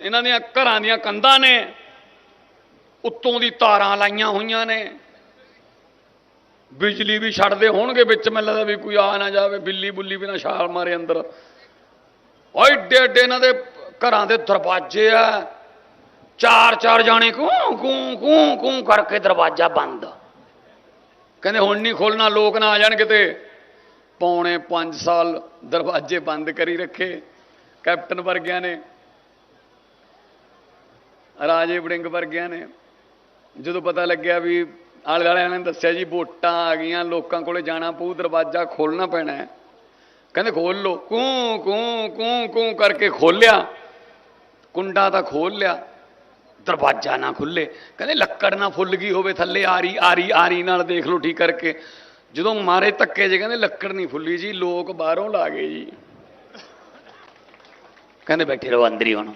ਇਹਨਾਂ ਦੀਆਂ ਘਰਾਂ ਦੀਆਂ ਕੰਧਾਂ ਨੇ, ਉੱਤੋਂ ਦੀ ਤਾਰਾਂ ਲਾਈਆਂ ਹੋਈਆਂ ਨੇ। ਬਿਜਲੀ ਵੀ ਛੱਡਦੇ ਹੋਣਗੇ ਵਿੱਚ, ਮੈਨੂੰ ਲੱਗਦਾ ਵੀ ਕੋਈ ਆ ਨਾ ਜਾਵੇ, ਬਿੱਲੀ ਬੁੱਲੀ ਵੀ ਨਾ ਛਾਲ ਮਾਰੇ ਅੰਦਰ। ਓਏ ਡੇ ਡੇ ਇਹਨਾਂ ਦੇ ਘਰਾਂ ਦੇ ਦਰਵਾਜ਼ੇ ਆ। ਚਾਰ ਚਾਰ ਜਾਣੇ ਕੂ ਕੂੰ ਕੂ ਕੂ ਕਰਕੇ ਦਰਵਾਜ਼ਾ ਬੰਦ। ਕਹਿੰਦੇ ਹੁਣ ਨਹੀਂ ਖੋਲਣਾ ਲੋਕ ਨਾ ਆ ਜਾਣ ਕਿਤੇ। ਪੌਣੇ 5 ਸਾਲ ਦਰਵਾਜ਼ੇ ਬੰਦ ਕਰੀ ਰੱਖੇ। ਕੈਪਟਨ ਵਰਗਿਆਂ ਨੇ, ਰਾਜੇ ਵੜਿੰਗ ਵਰਗਿਆਂ ਨੇ, ਜਦੋਂ ਪਤਾ ਲੱਗਿਆ ਵੀ ਆਲੇ ਵਾਲਿਆਂ ਨੇ ਦੱਸਿਆ ਜੀ ਵੋਟਾਂ ਆ ਗਈਆਂ, ਲੋਕਾਂ ਕੋਲੇ ਜਾਣਾ ਪਊ, ਦਰਵਾਜ਼ਾ ਖੋਲਣਾ ਪੈਣਾ ਹੈ। ਕਹਿੰਦੇ ਖੋਲ ਲੋ ਕੂ ਕੂ ਕੂ ਕੂ ਕਰਕੇ ਖੋਲਿਆ ਕੁੰਡਾ ਤਾਂ ਖੋਲ ਲਿਆ। ਦਰਵਾਜ਼ਾ ਨਾ ਖੁੱਲੇ। ਕਹਿੰਦੇ ਲੱਕੜ ਨਾ ਫੁੱਲ ਗਈ ਹੋਵੇ ਥੱਲੇ, ਆਰੀ ਆਰੀ ਆਰੀ ਨਾਲ ਦੇਖ ਲਓ ਠੀਕ ਕਰਕੇ। ਜਦੋਂ ਮਾਰੇ ਧੱਕੇ ਜੇ ਕਹਿੰਦੇ ਲੱਕੜ ਨਹੀਂ ਫੁੱਲੀ ਜੀ, ਲੋਕ ਬਾਹਰੋਂ ਲਾ ਗਏ ਜੀ। ਕਹਿੰਦੇ ਬੈਠੇ ਰਹੋ, ਅੰਦਰ ਹੀ ਹੁਣ।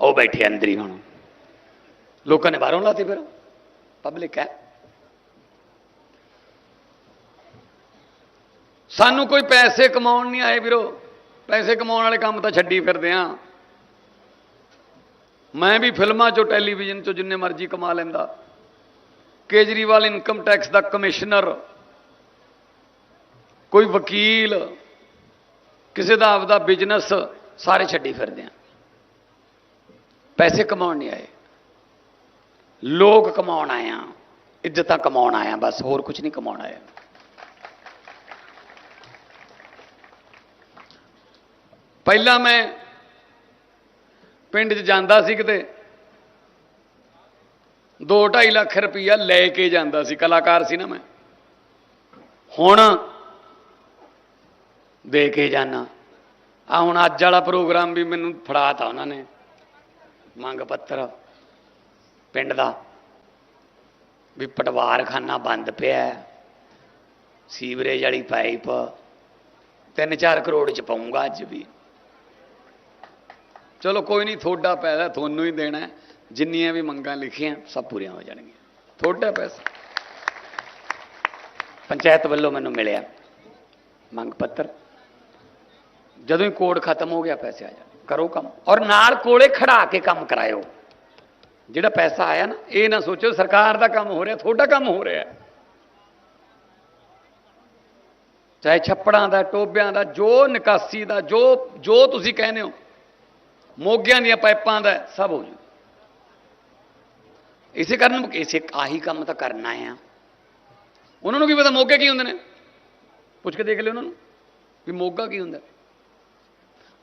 ਉਹ ਬੈਠੇ ਅੰਦਰ ਹੀ ਹੁਣ। ਲੋਕਾਂ ਨੇ ਬਾਹਰੋਂ ਲਾਤੇ ਫਿਰ। ਪਬਲਿਕ ਹੈ। ਸਾਨੂੰ ਕੋਈ ਪੈਸੇ ਕਮਾਉਣ ਨਹੀਂ ਆਏ ਵੀਰੋ। ਪੈਸੇ ਕਮਾਉਣ ਵਾਲੇ ਕੰਮ ਤਾਂ ਛੱਡੀ ਫਿਰਦੇ ਆ। ਮੈਂ ਵੀ ਫਿਲਮਾਂ ਚੋਂ, ਟੈਲੀਵਿਜ਼ਨ ਚੋਂ ਜਿੰਨੇ ਮਰਜ਼ੀ ਕਮਾ ਲੈਂਦਾ। ਕੇਜਰੀਵਾਲ ਇਨਕਮ ਟੈਕਸ ਦਾ ਕਮਿਸ਼ਨਰ। ਕੋਈ ਵਕੀਲ, ਕਿਸੇ ਦਾ ਆਪਦਾ ਬਿਜ਼ਨਸ ਸਾਰੇ ਛੱਡੀ ਫਿਰਦੇ ਆ। ਪੈਸੇ ਕਮਾਉਣ ਨਹੀਂ ਆਏ। ਲੋਕ ਕਮਾਉਣ ਆਏ ਆ, ਇੱਜ਼ਤਾਂ ਕਮਾਉਣ ਆਏ ਆ, ਬਸ ਹੋਰ ਕੁਝ ਨਹੀਂ ਕਮਾਉਣ ਆਏ। ਪਹਿਲਾਂ ਮੈਂ ਪਿੰਡ 'ਚ ਜਾਂਦਾ ਸੀ ਕਿਤੇ 2.5 ਲੱਖ ਰੁਪਈਆ ਲੈ ਕੇ ਜਾਂਦਾ ਸੀ, ਕਲਾਕਾਰ ਸੀ ਨਾ ਮੈਂ। ਹੁਣ ਦੇ ਕੇ ਜਾਣਾ ਆ ਹੁਣ ਅੱਜ ਵਾਲਾ ਪ੍ਰੋਗਰਾਮ ਵੀ ਮੈਨੂੰ ਫੜਾਤਾ ਉਹਨਾਂ ਨੇ। ਮੰਗ ਪੱਤਰ ਪਿੰਡ ਦਾ ਵੀ ਪਟਵਾਰਖਾਨਾ ਬੰਦ ਪਿਆ ਸੀਵਰੇਜ ਵਾਲੀ ਪਾਈਪ 3-4 ਕਰੋੜ ਚ ਪਾਉਂਗਾ ਅੱਜ ਵੀ। ਚਲੋ ਕੋਈ ਨਹੀਂ, ਥੋੜਾ ਪੈਸਾ ਤੁਹਾਨੂੰ ਹੀ ਦੇਣਾ ਜਿੰਨੀਆਂ ਵੀ ਮੰਗਾਂ ਲਿਖੀਆਂ, ਸਭ ਪੂਰੀਆਂ ਹੋ ਜਾਣਗੀਆਂ। ਥੋੜਾ ਪੈਸਾ। ਪੰਚਾਇਤ ਵੱਲੋਂ ਮੈਨੂੰ ਮਿਲਿਆ ਮੰਗ ਪੱਤਰ। ਜਦੋਂ ਹੀ ਕੋਡ ਖਤਮ ਹੋ ਗਿਆ, ਪੈਸੇ ਆ ਜਾਣ ਕਰੋ ਕੰਮ। ਔਰ ਨਾਲ ਕੋਲੇ ਖੜਾ ਕੇ ਕੰਮ ਕਰਾਇਓ। ਜਿਹੜਾ ਪੈਸਾ ਆਇਆ ਨਾ, ਇਹ ਨਾ ਸੋਚੋ ਸਰਕਾਰ ਦਾ ਕੰਮ ਹੋ ਰਿਹਾ, ਤੁਹਾਡਾ ਕੰਮ ਹੋ ਰਿਹਾ। ਚਾਹੇ ਛੱਪੜਾਂ ਦਾ, ਟੋਬਿਆਂ ਦਾ, ਜੋ ਨਿਕਾਸੀ ਦਾ, ਜੋ ਜੋ ਤੁਸੀਂ ਕਹਿੰਦੇ ਹੋ, ਮੋਗਿਆਂ ਦੀਆਂ ਪਾਈਪਾਂ ਦਾ, ਸਭ ਹੋ ਜੂ। ਇਸੇ ਕਾਰਨ ਇਸੇ ਆਹੀ ਕੰਮ ਤਾਂ ਕਰਨਾ ਆ। ਉਹਨਾਂ ਨੂੰ ਕੀ ਪਤਾ, ਮੋਗੇ ਕੀ ਹੁੰਦੇ ਨੇ? ਪੁੱਛ ਕੇ ਦੇਖ ਲਿਓ ਉਹਨਾਂ ਨੂੰ। ਵੀ ਮੋਗਾ ਕੀ ਹੁੰਦਾ?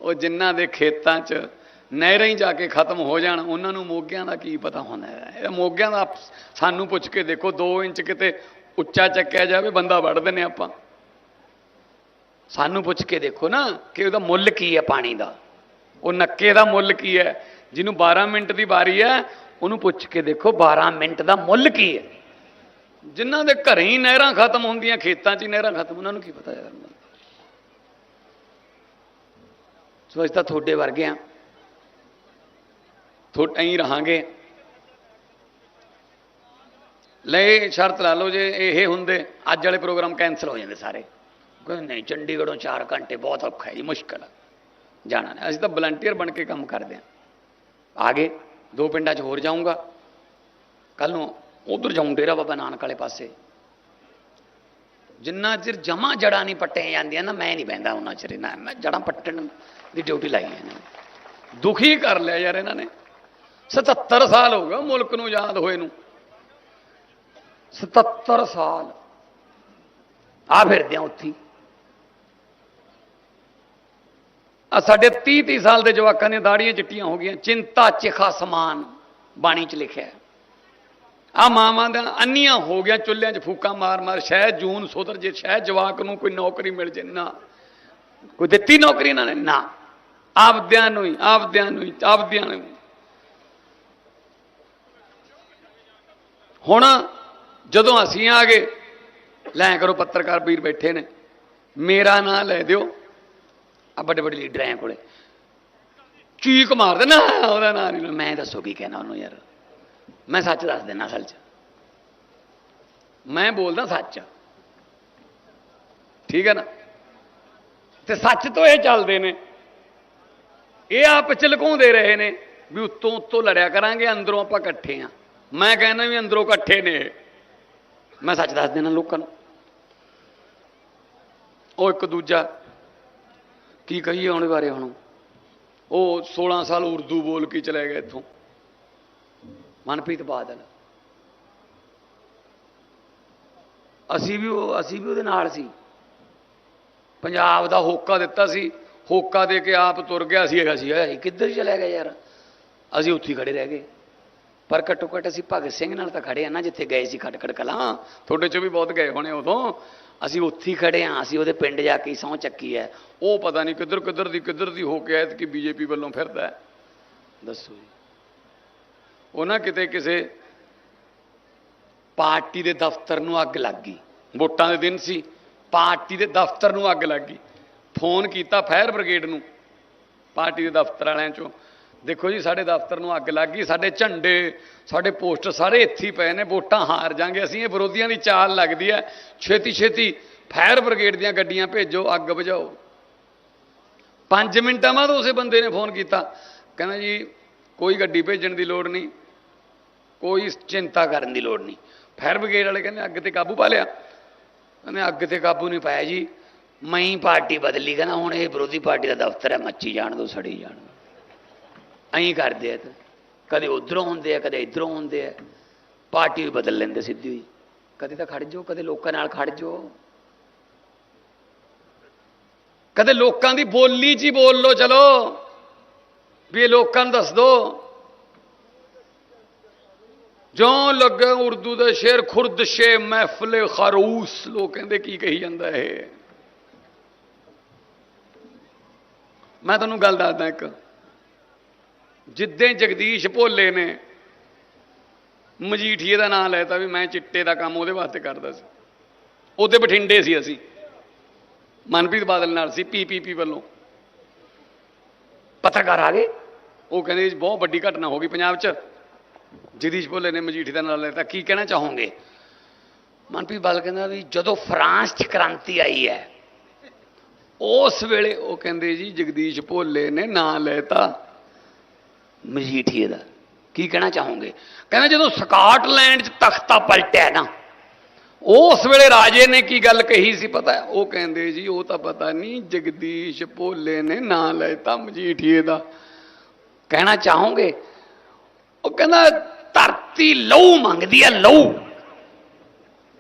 ਉਹ ਜਿਨ੍ਹਾਂ ਦੇ ਖੇਤਾਂ 'ਚ ਨਹਿਰਾਂ ਹੀ ਜਾ ਕੇ ਖਤਮ ਹੋ ਜਾਣ, ਉਹਨਾਂ ਨੂੰ ਮੋਗਿਆਂ ਦਾ ਕੀ ਪਤਾ ਹੁੰਦਾ ਹੈ? ਇਹ ਮੋਗਿਆਂ ਦਾ ਸਾਨੂੰ ਪੁੱਛ ਕੇ ਦੇਖੋ 2 ਇੰਚ ਕਿਤੇ ਉੱਚਾ ਚੱਕਿਆ ਜਾਵੇ, ਬੰਦਾ ਵੜ ਦਿੰਨੇ ਆਪਾਂ। ਸਾਨੂੰ ਪੁੱਛ ਕੇ ਦੇਖੋ ਨਾ ਕਿ ਉਹਦਾ ਮੁੱਲ ਕੀ ਹੈ ਪਾਣੀ ਦਾ। ਉਹ ਨੱਕੇ ਦਾ ਮੁੱਲ ਕੀ ਹੈ? ਜਿਹਨੂੰ 12 ਮਿੰਟ ਦੀ ਵਾਰੀ ਹੈ, ਉਹਨੂੰ ਪੁੱਛ ਕੇ ਦੇਖੋ 12 ਮਿੰਟ ਦਾ ਮੁੱਲ ਕੀ ਹੈ। ਜਿਨ੍ਹਾਂ ਦੇ ਘਰੇ ਹੀ ਨਹਿਰਾਂ ਖਤਮ ਹੁੰਦੀਆਂ, ਖੇਤਾਂ 'ਚ ਹੀ ਨਹਿਰਾਂ ਖਤਮ, ਉਹਨਾਂ ਨੂੰ ਕੀ ਪਤਾ ਯਾਰ? ਸੋ ਅਸੀਂ ਤਾਂ ਤੁਹਾਡੇ ਵਰਗੇ ਆ। ਥੋੜਾ ਹੀ ਰਹਾਂਗੇ। ਲੈ, ਸ਼ਰਤ ਲਾ ਲਓ ਜੇ ਇਹ ਹੁੰਦੇ, ਅੱਜ ਵਾਲੇ ਪ੍ਰੋਗਰਾਮ ਕੈਨਸਲ ਹੋ ਜਾਂਦੇ ਸਾਰੇ। ਕਹਿੰਦੇ ਨਹੀਂ, ਚੰਡੀਗੜ੍ਹੋਂ 4 ਘੰਟੇ ਬਹੁਤ ਔਖਾ ਹੈ ਜੀ, ਮੁਸ਼ਕਲ ਆ। ਜਾਣਾ ਨਹੀਂ, ਅਸੀਂ ਤਾਂ ਵਲੰਟੀਅਰ ਬਣ ਕੇ ਕੰਮ ਕਰਦੇ ਆ। ਆਗੇ, ਦੋ ਪਿੰਡਾਂ 'ਚ ਹੋਰ ਜਾਊਂਗਾ। ਕੱਲ ਨੂੰ ਉਧਰ ਜਾਊਂ, ਡੇਰਾ ਬਾਬਾ ਨਾਨਕ ਵਾਲੇ ਪਾਸੇ। ਜਿੰਨਾ ਚਿਰ ਜਮਾ ਜੜਾਂ ਨਹੀਂ ਪੱਟੇ ਜਾਂਦੀਆਂ, ਨਾ ਮੈਂ ਨਹੀਂ ਬਹਿੰਦਾ ਉਹਨਾਂ ਚਿਰ, ਨਾ ਮੈਂ ਜੜਾਂ ਪੱਟਣ ਦੀ ਡਿਊਟੀ ਲਾਈ ਹੈ ਇਹਨਾਂ ਨੇ। ਦੁਖੀ ਕਰ ਲਿਆ ਯਾਰ ਇਹਨਾਂ ਨੇ। 77 ਸਾਲ ਹੋ ਗਏ ਮੁਲਕ ਨੂੰ ਯਾਦ ਹੋਏ ਨੂੰ। 77 ਸਾਲ। ਆ ਫਿਰਦੇ ਆ ਉੱਥੇ ਆ ਸਾਡੇ 30 30 ਸਾਲ ਦੇ ਜਵਾਕਾਂ ਦੀਆਂ ਦਾੜੀਆਂ ਚਿੱਟੀਆਂ ਹੋ ਗਈਆਂ। ਚਿੰਤਾ ਚਿਖਾ ਸਮਾਨ ਬਾਣੀ 'ਚ ਲਿਖਿਆ ਹੈ। ਆ ਮਾਵਾਂ ਦਾ ਅੰਨੀਆਂ ਹੋ ਗਿਆ ਚੁੱਲ੍ਹਿਆਂ 'ਚ ਫੂਕਾਂ ਮਾਰ ਮਾਰ। ਸ਼ਾਇਦ ਜੂਨ ਸੁਧਰ ਜੇ ਸ਼ਾਇਦ ਜਵਾਕ ਨੂੰ ਕੋਈ ਨੌਕਰੀ ਮਿਲ ਜੇ ਨਾ। ਕੋਈ ਦਿੱਤੀ ਨੌਕਰੀ ਇਹਨਾਂ ਨੇ? ਨਾ। ਆਪਦਿਆਂ ਨੂੰ ਹੀ, ਆਪਦਿਆਂ ਨੂੰ ਹੀ, ਆਪਦਿਆਂ ਨੂੰ ਹੁਣ ਜਦੋਂ ਅਸੀਂ ਆ ਗਏ, ਲੈ ਕਰੋ ਪੱਤਰਕਾਰ ਵੀਰ ਬੈਠੇ ਨੇ, ਮੇਰਾ ਨਾਂ ਲੈ ਦਿਓ। ਆ ਵੱਡੇ ਵੱਡੇ ਲੀਡਰਾਂ ਕੋਲੇ। ਚੀਕ ਮਾਰਦੇ ਨਾ, ਉਹਦਾ ਨਾਂ ਨਹੀਂ, ਮੈਂ ਦੱਸੋ ਕੀ ਕਹਿਣਾ ਉਹਨੂੰ ਯਾਰ। ਮੈਂ ਸੱਚ ਦੱਸ ਦੇਣਾ ਅਸਲ 'ਚ। ਮੈਂ ਬੋਲਦਾ ਸੱਚ। ਠੀਕ ਹੈ ਨਾ? ਤੇ ਸੱਚ ਤੋਂ ਇਹ ਚੱਲਦੇ ਨੇ। ਇਹ ਆਪ ਚ ਲੁਕਾਉਂਦੇ ਰਹੇ ਨੇ ਵੀ ਉੱਤੋਂ ਉੱਤੋਂ ਲੜਿਆ ਕਰਾਂਗੇ, ਅੰਦਰੋਂ ਆਪਾਂ ਇਕੱਠੇ ਆ। ਮੈਂ ਕਹਿੰਦਾ ਵੀ ਅੰਦਰੋਂ ਇਕੱਠੇ ਨੇ ਮੈਂ ਸੱਚ ਦੱਸ ਦੇਣਾ ਲੋਕਾਂ ਨੂੰ। ਉਹ ਇੱਕ ਦੂਜਾ, ਕੀ ਕਹੀਏ ਉਹਦੇ ਬਾਰੇ ਹੁਣ? ਉਹ 16 ਸਾਲ ਉਰਦੂ ਬੋਲ ਕੇ ਚਲੇ ਗਏ ਇੱਥੋਂ। ਮਨਪ੍ਰੀਤ ਬਾਦਲ। ਅਸੀਂ ਵੀ ਉਹ, ਅਸੀਂ ਵੀ ਉਹਦੇ ਨਾਲ ਸੀ। ਪੰਜਾਬ ਦਾ ਹੋਕਾ ਦਿੱਤਾ ਸੀ। ਹੋਕਾ ਦੇ ਕੇ ਆਪ ਤੁਰ ਗਿਆ ਸੀ ਹੈਗਾ ਸੀ ਇਹ ਕਿੱਧਰ ਚਲੇ ਗਏ ਯਾਰ? ਅਸੀਂ ਉੱਥੇ ਹੀ ਖੜੇ ਰਹਿ ਗਏ। ਪਰ ਘੱਟੋ ਘੱਟ ਅਸੀਂ ਭਗਤ ਸਿੰਘ ਨਾਲ ਤਾਂ ਖੜੇ ਆ ਨਾ, ਜਿੱਥੇ ਗਏ ਸੀ ਖਟਕੜ ਕਲਾਂ। ਤੁਹਾਡੇ ਚੋਂ ਵੀ ਬਹੁਤ ਗਏ ਹੋਣੇ ਉਦੋਂ। ਅਸੀਂ ਉੱਥੇ ਹੀ ਖੜੇ ਆ, ਅਸੀਂ ਉਹਦੇ ਪਿੰਡ ਜਾ ਕੇ ਸਹੁੰ ਚੱਕੀ ਹੈ। ਉਹ ਪਤਾ ਨਹੀਂ ਕਿੱਧਰ ਕਿੱਧਰ ਦੀ ਕਿੱਧਰ ਦੀ ਹੋ ਕੇ ਆਇਤ ਕਿ ਬੀਜੇਪੀ ਵੱਲੋਂ ਫਿਰਦਾ ਦੱਸੋ ਜੀ। ਉਹਨਾਂ ਕਿਤੇ ਕਿਸੇ ਪਾਰਟੀ ਦੇ ਦਫ਼ਤਰ ਨੂੰ ਅੱਗ ਲੱਗ ਗਈ। ਵੋਟਾਂ ਦੇ ਦਿਨ ਸੀ। ਪਾਰਟੀ ਦੇ ਦਫ਼ਤਰ ਨੂੰ ਅੱਗ ਲੱਗ ਗਈ। ਫੋਨ ਕੀਤਾ ਫਾਇਰ ਬ੍ਰਿਗੇਡ ਨੂੰ, ਪਾਰਟੀ ਦੇ ਦਫ਼ਤਰ ਵਾਲਿਆਂ ਚੋਂ। ਦੇਖੋ ਜੀ, ਸਾਡੇ ਦਫ਼ਤਰ ਨੂੰ ਅੱਗ ਲੱਗ ਗਈ, ਸਾਡੇ ਝੰਡੇ, ਸਾਡੇ ਪੋਸਟਰ ਸਾਰੇ ਇੱਥੇ ਪਏ ਨੇ, ਵੋਟਾਂ ਹਾਰ ਜਾਾਂਗੇ ਅਸੀਂ ਇਹ ਵਿਰੋਧੀਆਂ ਦੀ ਚਾਲ ਲੱਗਦੀ ਹੈ। ਛੇਤੀ ਛੇਤੀ ਫਾਇਰ ਬ੍ਰਿਗੇਡ ਦੀਆਂ ਗੱਡੀਆਂ ਭੇਜੋ, ਅੱਗ ਬੁਝਾਓ। 5 ਮਿੰਟਾਂ ਬਾਅਦ ਉਸੇ ਬੰਦੇ ਨੇ ਫੋਨ ਕੀਤਾ। ਕਹਿੰਦਾ ਜੀ, ਕੋਈ ਗੱਡੀ ਭੇਜਣ ਦੀ ਲੋੜ ਨਹੀਂ, ਕੋਈ ਚਿੰਤਾ ਕਰਨ ਦੀ ਲੋੜ ਨਹੀਂ। ਫਾਇਰ ਬ੍ਰਿਗੇਡ ਵਾਲੇ ਕਹਿੰਦੇ, ਅੱਗ ਤੇ ਕਾਬੂ ਪਾ ਲਿਆ। ਕਹਿੰਦੇ, ਅੱਗ ਤੇ ਕਾਬੂ ਨਹੀਂ ਪਾਇਆ ਜੀ। ਮੈਂ ਪਾਰਟੀ ਬਦਲੀ, ਕਹਿੰਦਾ ਹੁਣ ਇਹ ਵਿਰੋਧੀ ਪਾਰਟੀ ਦਾ ਦਫ਼ਤਰ ਹੈ, ਮੱਚੀ ਜਾਣ ਦੋ, ਸੜੀ ਜਾਣ ਦਿਓ ਐਂ ਕਰਦੇ ਆ ਕਦੇ ਉਧਰੋਂ ਹੁੰਦੇ ਆ, ਕਦੇ ਇਧਰੋਂ ਹੁੰਦੇ ਆ। ਪਾਰਟੀ ਵੀ ਬਦਲ ਲੈਂਦੇ ਸਿੱਧੀ। ਹੋਈ ਕਦੇ ਤਾਂ ਖੜ ਜਾਓ, ਕਦੇ ਲੋਕਾਂ ਨਾਲ ਖੜ ਜਾਓ। ਕਦੇ ਲੋਕਾਂ ਦੀ ਬੋਲੀ 'ਚ ਹੀ ਬੋਲ ਲਓ, ਚਲੋ। ਵੀ ਇਹ ਲੋਕਾਂ ਨੂੰ ਦੱਸ ਦੋ। ਜੋ ਲੱਗੇ ਉਰਦੂ ਦੇ ਸ਼ੇਰ, ਖੁਰਦਸ਼ੇ ਮਹਿਫਲੇ ਖਰੂਸ ਲੋਕ ਕਹਿੰਦੇ ਕੀ ਕਹੀ ਜਾਂਦਾ ਇਹ। ਮੈਂ ਤੁਹਾਨੂੰ ਗੱਲ ਦੱਸਦਾ ਇੱਕ। ਜਿੱਦਾਂ ਜਗਦੀਸ਼ ਭੋਲੇ ਨੇ ਮਜੀਠੀਏ ਦਾ ਨਾਮ ਲੈਤਾ ਵੀ ਮੈਂ ਚਿੱਟੇ ਦਾ ਕੰਮ ਉਹਦੇ ਵਾਸਤੇ ਕਰਦਾ ਸੀ। ਉਹਦੇ ਬਠਿੰਡੇ ਸੀ ਅਸੀਂ। ਮਨਪ੍ਰੀਤ ਬਾਦਲ ਨਾਲ ਸੀ ਪੀਪੀਪੀ ਵੱਲੋਂ। ਪੱਤਰਕਾਰ ਆ ਗਏ। ਉਹ ਕਹਿੰਦੇ ਬਹੁਤ ਵੱਡੀ ਘਟਨਾ ਹੋ ਗਈ ਪੰਜਾਬ 'ਚ। ਜਗਦੀਸ਼ ਭੋਲੇ ਨੇ ਮਜੀਠੀ ਦਾ ਨਾਮ ਲੈਤਾ। ਕੀ ਕਹਿਣਾ ਚਾਹੋਗੇ? ਮਨਪ੍ਰੀਤ ਬਾਦਲ ਕਹਿੰਦਾ ਵੀ ਜਦੋਂ ਫਰਾਂਸ 'ਚ ਕ੍ਰਾਂਤੀ ਆਈ ਹੈ ਉਸ ਵੇਲੇ ਉਹ ਕਹਿੰਦੇ ਜੀ, ਜਗਦੀਸ਼ ਭੋਲੇ ਨੇ ਨਾਂ ਲੈਤਾ ਮਜੀਠੀਏ ਦਾ। ਕੀ ਕਹਿਣਾ ਚਾਹੋਗੇ? ਕਹਿੰਦਾ ਜਦੋਂ ਸਕਾਟਲੈਂਡ 'ਚ ਤਖਤਾ ਪਲਟਿਆ ਨਾ, ਉਸ ਵੇਲੇ ਰਾਜੇ ਨੇ ਕੀ ਗੱਲ ਕਹੀ ਸੀ ਪਤਾ? ਉਹ ਕਹਿੰਦੇ ਜੀ, ਉਹ ਤਾਂ ਪਤਾ ਨਹੀਂ, ਜਗਦੀਸ਼ ਭੋਲੇ ਨੇ ਨਾਂ ਲੈਤਾ ਮਜੀਠੀਏ ਦਾ। ਕਹਿਣਾ ਚਾਹੋਗੇ? ਉਹ ਕਹਿੰਦਾ, ਧਰਤੀ ਲਹੂ ਮੰਗਦੀ ਹੈ ਲਹੂ।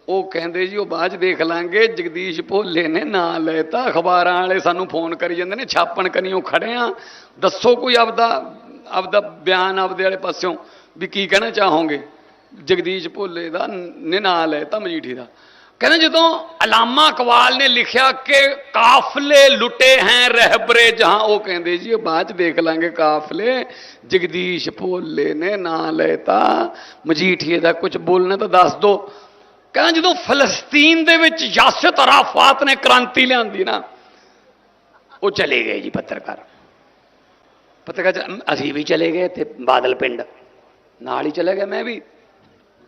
ਉਹ ਕਹਿੰਦੇ ਜੀ, ਉਹ ਬਾਅਦ 'ਚ ਦੇਖ ਲਾਂਗੇ, ਜਗਦੀਸ਼ ਭੋਲੇ ਨੇ ਨਾਂ ਲੈਤਾ। ਅਖਬਾਰਾਂ ਵਾਲੇ ਸਾਨੂੰ ਫੋਨ ਕਰੀ ਜਾਂਦੇ ਨੇ, ਛਾਪਣ ਕਨੀਓ ਖੜੇ ਆ। ਦੱਸੋ ਕੋਈ ਆਪਦਾ ਆਪਦਾ ਬਿਆਨ ਆਪਦੇ ਵਾਲੇ ਪਾਸਿਓਂ ਵੀ ਕੀ ਕਹਿਣਾ ਚਾਹੋਗੇ? ਜਗਦੀਸ਼ ਭੋਲੇ ਦਾ ਨੇ ਨਾਂ ਲੈਤਾ ਮਜੀਠੀ ਦਾ। ਕਹਿੰਦੇ ਜਦੋਂ ਅਲਾਮਾ ਇਕਬਾਲ ਨੇ ਲਿਖਿਆ ਕਿ ਕਾਫਲੇ ਲੁੱਟੇ ਹੈ ਰਹਿਬਰੇ, ਜਹਾਂ ਉਹ ਕਹਿੰਦੇ ਜੀ, ਉਹ ਬਾਅਦ ਚ ਦੇਖ ਲਾਂਗੇ ਕਾਫਲੇ, ਜਗਦੀਸ਼ ਭੋਲੇ ਨੇ ਨਾਂ ਲੈਤਾ। ਮਜੀਠੀਏ ਦਾ ਕੁਝ ਬੋਲਣਾ ਤਾਂ ਦੱਸ ਦੋ। ਕਹਿੰਦਾ ਜਦੋਂ ਫਲਸਤੀਨ ਦੇ ਵਿੱਚ ਯਾਸਰ ਅਰਾਫਾਤ ਨੇ ਕ੍ਰਾਂਤੀ ਲਿਆਂਦੀ ਨਾ ਉਹ ਚਲੇ ਗਏ ਜੀ ਪੱਤਰਕਾਰ। ਪੱਤਰਕਾਰ ਅਸੀਂ ਵੀ ਚਲੇ ਗਏ ਤੇ ਬਾਦਲ ਪਿੰਡ ਨਾਲ ਹੀ ਚਲੇ ਗਏ ਮੈਂ ਵੀ।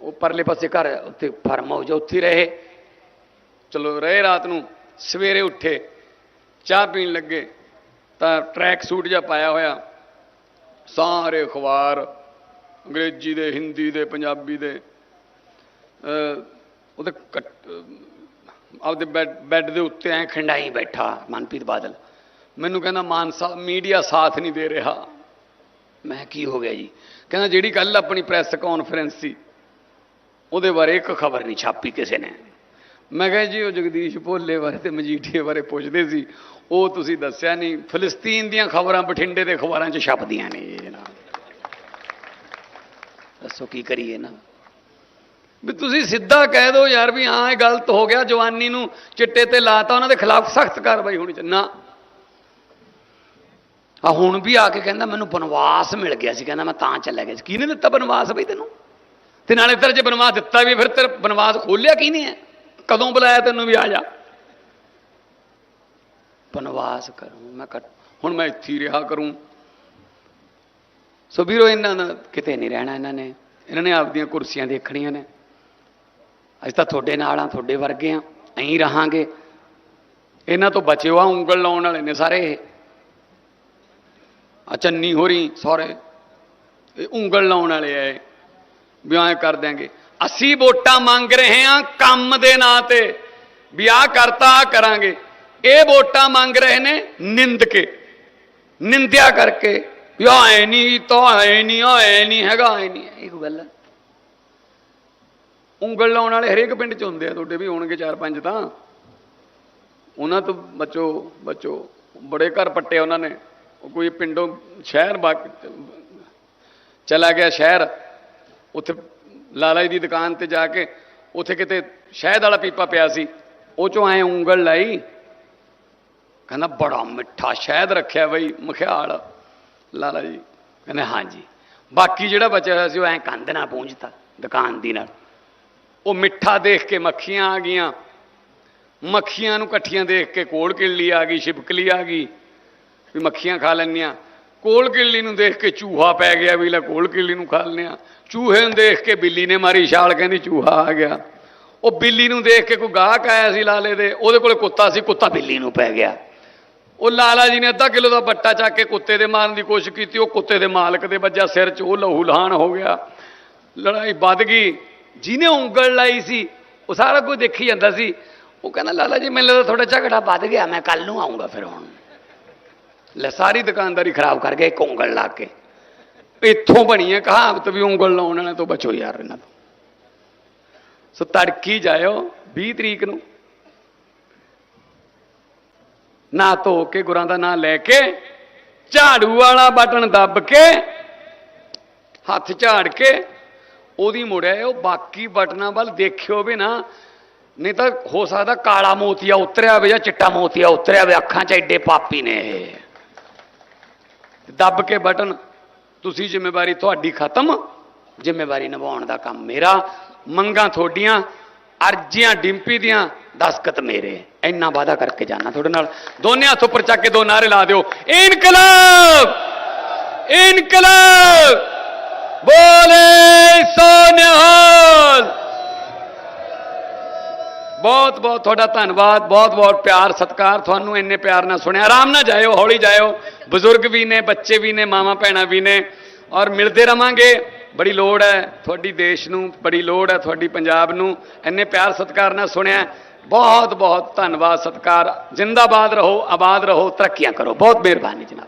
ਉਹ ਪਰਲੇ ਪਾਸੇ ਘਰ ਉੱਥੇ ਫਾਰਮ ਹਾਊਸ ਆ, ਉੱਥੇ ਰਹੇ। ਚਲੋ ਰਹੇ ਰਾਤ ਨੂੰ ਸਵੇਰੇ ਉੱਠੇ ਚਾਹ ਪੀਣ ਲੱਗੇ ਤਾਂ ਟਰੈਕ ਸੂਟ ਜਿਹਾ ਪਾਇਆ ਹੋਇਆ। ਸਾਰੇ ਅਖਬਾਰ ਅੰਗਰੇਜ਼ੀ ਦੇ ਹਿੰਦੀ ਦੇ ਪੰਜਾਬੀ ਦੇ ਅਹ ਉਹਦੇ ਕੱਟ- ਆਪਦੇ ਬੈੱਡ ਬੈੱਡ ਦੇ ਉੱਤੇ ਐ ਖੰਡਾਈ ਬੈਠਾ, ਮਨਪ੍ਰੀਤ ਬਾਦਲ। ਮੈਨੂੰ ਕਹਿੰਦਾ, ਮਾਨ ਸਾਹਿਬ ਮੀਡੀਆ ਸਾਥ ਨਹੀਂ ਦੇ ਰਿਹਾ। ਮੈਂ ਕੀ ਹੋ ਗਿਆ ਜੀ? ਕਹਿੰਦਾ, ਜਿਹੜੀ ਕੱਲ ਆਪਣੀ ਪ੍ਰੈਸ ਕਾਨਫਰੰਸ ਸੀ, ਉਹਦੇ ਬਾਰੇ ਇੱਕ ਖਬਰ ਨਹੀਂ ਛਾਪੀ ਕਿਸੇ ਨੇ। ਮੈਂ ਕਿਹਾ ਜੀ, ਉਹ ਜਗਦੀਸ਼ ਭੋਲੇ ਬਾਰੇ ਤੇ ਮਜੀਠੀਏ ਬਾਰੇ ਪੁੱਛਦੇ ਸੀ। ਉਹ ਤੁਸੀਂ ਦੱਸਿਆ ਨਹੀਂ, ਫਿਲਸਤੀਨ ਦੀਆਂ ਖਬਰਾਂ ਬਠਿੰਡੇ ਦੇ ਅਖਬਾਰਾਂ 'ਚ ਛਪਦੀਆਂ ਨੇ ਜੀ ਜਨਾਬ ਦੱਸੋ ਕੀ ਕਰੀਏ ਨਾ। ਵੀ ਤੁਸੀਂ ਸਿੱਧਾ ਕਹਿ ਦਿਓ ਯਾਰ ਵੀ ਹਾਂ, ਇਹ ਗਲਤ ਹੋ ਗਿਆ, ਜਵਾਨੀ ਨੂੰ ਚਿੱਟੇ ਤੇ ਲਾਤਾ, ਉਹਨਾਂ ਦੇ ਖਿਲਾਫ ਸਖਤ ਕਾਰਵਾਈ ਹੋਣੀ ਚਾਹੀਦੀ ਨਾ। ਆ ਹੁਣ ਵੀ ਆ ਕੇ ਕਹਿੰਦਾ, ਮੈਨੂੰ ਬਨਵਾਸ ਮਿਲ ਗਿਆ ਸੀ। ਕਹਿੰਦਾ, ਮੈਂ ਤਾਂ ਚੱਲਿਆ ਗਿਆ ਸੀ। ਕਿਹਨੇ ਦਿੱਤਾ ਬਨਵਾਸ ਬਈ ਤੈਨੂੰ? ਤੇ ਨਾਲੇ ਤੇਰੇ ਜੇ ਬਨਵਾਸ ਦਿੱਤਾ ਵੀ, ਫਿਰ ਤੇਰੇ ਬਨਵਾਸ ਖੋਲਿਆ ਕਿਹਨੇ ਹੈ ਕਦੋਂ ਬੁਲਾਇਆ ਤੈਨੂੰ ਵੀ ਆ ਜਾ। ਬਨਵਾਸ ਕਰੂੰ, ਮੈਂ ਕੱਟ ਹੁਣ ਮੈਂ ਇੱਥੇ ਹੀ ਰਿਹਾ ਕਰੂੰ। ਸੋ ਵੀਰੋ, ਇਹਨਾਂ ਦਾ ਕਿਤੇ ਨਹੀਂ ਰਹਿਣਾ ਇਹਨਾਂ ਨੇ। ਇਹਨਾਂ ਨੇ ਆਪਦੀਆਂ ਕੁਰਸੀਆਂ ਦੇਖਣੀਆਂ ਨੇ। ਅਸੀਂ ਤਾਂ ਤੁਹਾਡੇ ਨਾਲ ਆ, ਤੁਹਾਡੇ ਵਰਗੇ ਆ, ਐਂ ਰਹਾਂਗੇ। ਇਹਨਾਂ ਤੋਂ ਬਚਿਓ ਆ, ਉਂਗਲ ਲਾਉਣ ਵਾਲੇ ਨੇ ਸਾਰੇ। ਇਹ ਆ ਚੰਨੀ ਹੋਰੀ ਸਾਰੇ ਇਹ ਉਂਗਲ ਲਾਉਣ ਵਾਲੇ ਆ ਇਹ। ਕਰ ਦਿਆਂਗੇ। ਅਸੀਂ ਵੋਟਾਂ ਮੰਗ ਰਹੇ ਹਾਂ ਕੰਮ ਦੇ ਨਾਂ ਤੇ। ਵੀ ਆਹ ਕਰਤਾ, ਆਹ ਕਰਾਂਗੇ। ਇਹ ਵੋਟਾਂ ਮੰਗ ਰਹੇ ਨੇ ਨਿੰਦ ਕੇ। ਨਿੰਦਿਆ ਕਰਕੇ। ਵੀ ਆਹ ਐ ਨਹੀਂ ਤਾਂ ਐ ਨਹੀਂ ਆਹ ਐ ਨਹੀਂ ਹੈਗਾ, ਐ ਨਹੀਂ ਇਹ ਗੱਲ ਹੈ ਉਂਗਲ ਲਾਉਣ ਵਾਲੇ ਹਰੇਕ ਪਿੰਡ ਚ ਹੁੰਦੇ ਆ, ਤੁਹਾਡੇ ਵੀ ਹੋਣਗੇ ਚਾਰ ਪੰਜ ਤਾਂ। ਉਹਨਾਂ ਤੋਂ ਬਚੋ ਬਚੋ, ਬੜੇ ਘਰ ਪੱਟੇ ਉਹਨਾਂ ਨੇ। ਕੋਈ ਪਿੰਡੋਂ ਸ਼ਹਿਰ ਬਾਕ ਚਲਾ ਗਿਆ ਸ਼ਹਿਰ, ਉੱਥੇ ਲਾਲਾ ਜੀ ਦੀ ਦੁਕਾਨ ਤੇ ਜਾ ਕੇ ਉੱਥੇ ਕਿਤੇ ਸ਼ਹਿਦ ਵਾਲਾ ਪੀਪਾ ਪਿਆ ਸੀ। ਉਹ ਚੋਂ ਐ ਉਂਗਲ ਲਾਈ। ਕਹਿੰਦਾ, ਬੜਾ ਮਿੱਠਾ ਸ਼ਹਿਦ ਰੱਖਿਆ ਬਈ, ਮਖਿਆਲ। ਲਾਲਾ ਜੀ ਕਹਿੰਦੇ, ਹਾਂਜੀ। ਬਾਕੀ ਜਿਹੜਾ ਬਚਿਆ ਹੋਇਆ ਸੀ, ਉਹ ਐ ਕੰਧ ਨਾਲ ਪੂੰਝਤਾ, ਦੁਕਾਨ ਦੀ ਨਾਲ। ਉਹ ਮਿੱਠਾ ਦੇਖ ਕੇ ਮੱਖੀਆਂ ਆ ਗਈਆਂ। ਮੱਖੀਆਂ ਨੂੰ ਇਕੱਠੀਆਂ ਦੇਖ ਕੇ ਕੋਲ ਕਿੱਲੀ ਆ ਗਈ, ਛਿਪਕਲੀ ਆ ਗਈ, ਵੀ ਮੱਖੀਆਂ ਖਾ ਲੈਂਦੀਆਂ। ਕੋਲ ਕਿੱਲੀ ਨੂੰ ਦੇਖ ਕੇ ਚੂਹਾ ਪੈ ਗਿਆ, ਵੀ ਲੈ ਕੋਲ ਕਿੱਲੀ ਨੂੰ ਖਾ ਲੈਂਦੇ ਹਾਂ ਚੂਹੇ ਨੂੰ ਦੇਖ ਕੇ ਬਿੱਲੀ ਨੇ ਮਾਰੀ ਛਾਲ, ਕਹਿੰਦੀ ਚੂਹਾ ਆ ਗਿਆ। ਉਹ ਬਿੱਲੀ ਨੂੰ ਦੇਖ ਕੇ ਕੋਈ ਗਾਹਕ ਆਇਆ ਸੀ ਲਾਲੇ ਦੇ, ਉਹਦੇ ਕੋਲੇ ਕੁੱਤਾ ਸੀ, ਕੁੱਤਾ ਬਿੱਲੀ ਨੂੰ ਪੈ ਗਿਆ। ਉਹ ਲਾਲਾ ਜੀ ਨੇ ਅੱਧਾ ਕਿਲੋ ਦਾ ਬੱਟਾ ਚੱਕ ਕੇ ਕੁੱਤੇ ਦੇ ਮਾਰਨ ਦੀ ਕੋਸ਼ਿਸ਼ ਕੀਤੀ, ਉਹ ਕੁੱਤੇ ਦੇ ਮਾਲਕ ਦੇ ਵੱਜਾ ਸਿਰ 'ਚ, ਉਹ ਲਹੂ ਲਹਾਨ ਹੋ ਗਿਆ। ਲੜਾਈ ਵੱਧ ਗਈ। ਜਿਹਨੇ ਉਂਗਲ ਲਾਈ ਸੀ, ਉਹ ਸਾਰਾ ਕੁਝ ਦੇਖੀ ਜਾਂਦਾ ਸੀ। ਉਹ ਕਹਿੰਦਾ, ਲਾਲਾ ਜੀ, ਮੈਨੂੰ ਲੱਗਦਾ ਥੋੜਾ ਝਗੜਾ ਵੱਧ ਗਿਆ, ਮੈਂ ਕੱਲ ਨੂੰ ਆਉਂਗਾ ਫਿਰ ਹੁਣ। ਲੈ, ਸਾਰੀ ਦੁਕਾਨਦਾਰੀ ਖਰਾਬ ਕਰ ਗਿਆ ਇੱਕ ਉਂਗਲ ਲਾ ਕੇ। ਇੱਥੋਂ ਬਣੀ ਹੈ ਕਹਾਵਤ ਵੀ ਉਂਗਲ ਲਾਉਣ ਵਾਲਿਆਂ ਤੋਂ ਬਚੋ ਯਾਰ ਇਹਨਾਂ ਤੋਂ। ਸੋ ਤੜਕੀ ਜਾਇਓ 20 ਤਰੀਕ ਨੂੰ। ਨਾ ਧੋ ਕੇ, ਗੁਰਾਂ ਦਾ ਨਾਂ ਲੈ ਕੇ, ਝਾੜੂ ਵਾਲਾ ਬਟਨ ਦੱਬ ਕੇ, ਹੱਥ ਝਾੜ ਕੇ ਉਹਦੀ ਮੁੜਿਆ ਉਹ ਬਾਕੀ ਬਟਨਾਂ ਵੱਲ ਦੇਖਿਓ ਵੀ ਨਾ, ਨਹੀਂ ਤਾਂ ਹੋ ਸਕਦਾ ਕਾਲਾ ਮੋਤੀਆ ਉਤਰਿਆ ਹੋਵੇ ਜਾਂ ਚਿੱਟਾ ਮੋਤੀਆ ਉਤਰਿਆ ਹੋਵੇ ਅੱਖਾਂ 'ਚ ਐਡੇ ਪਾਪੀ ਨੇ ਦੱਬ ਕੇ ਬਟਨ, ਤੁਸੀਂ ਜ਼ਿੰਮੇਵਾਰੀ ਤੁਹਾਡੀ ਖਤਮ, ਜ਼ਿੰਮੇਵਾਰੀ ਨਿਭਾਉਣ ਦਾ ਕੰਮ ਮੇਰਾ। ਮੰਗਾਂ ਤੁਹਾਡੀਆਂ, ਅਰਜ਼ੀਆਂ ਡਿੰਪੀ ਦੀਆਂ ਦਸਕਤ ਮੇਰੇ। ਇੰਨਾ ਵਾਦਾ ਕਰਕੇ ਜਾਣਾ ਤੁਹਾਡੇ ਨਾਲ। ਦੋਨੇ ਹੱਥ ਉੱਪਰ ਚੱਕ ਕੇ ਦੋ ਨਾਰੇ ਲਾ ਦਿਓ। ਇਨਕਲਾਬ! ਇਨਕਲਾਬ! ਬੋਲੇ ਸੋਨਿਹਾਲ। ਬਹੁਤ ਬਹੁਤ ਤੁਹਾਡਾ ਧੰਨਵਾਦ, ਬਹੁਤ ਬਹੁਤ ਪਿਆਰ, ਸਤਿਕਾਰ। ਤੁਹਾਨੂੰ ਇੰਨੇ ਪਿਆਰ ਨਾਲ ਸੁਣਿਆ। ਆਰਾਮ ਨਾਲ ਜਾਇਓ, ਹੌਲੀ ਜਾਇਓ। ਬਜ਼ੁਰਗ ਵੀ ਨੇ, ਬੱਚੇ ਵੀ ਨੇ, ਮਾਵਾਂ, ਭੈਣਾਂ ਵੀ ਨੇ। ਔਰ ਮਿਲਦੇ ਰਵਾਂਗੇ। ਬੜੀ ਲੋੜ ਹੈ ਤੁਹਾਡੀ ਦੇਸ਼ ਨੂੰ, ਬੜੀ ਲੋੜ ਹੈ ਤੁਹਾਡੀ ਪੰਜਾਬ ਨੂੰ। ਇੰਨੇ ਪਿਆਰ, ਸਤਿਕਾਰ ਨਾਲ ਸੁਣਿਆ। ਬਹੁਤ ਬਹੁਤ ਧੰਨਵਾਦ, ਸਤਿਕਾਰ। ਜਿੰਦਾਬਾਦ ਰਹੋ, ਆਬਾਦ ਰਹੋ, ਤਰੱਕੀਆਂ ਕਰੋ। ਬਹੁਤ ਮਿਹਰਬਾਨੀ ਜਨਾਬ।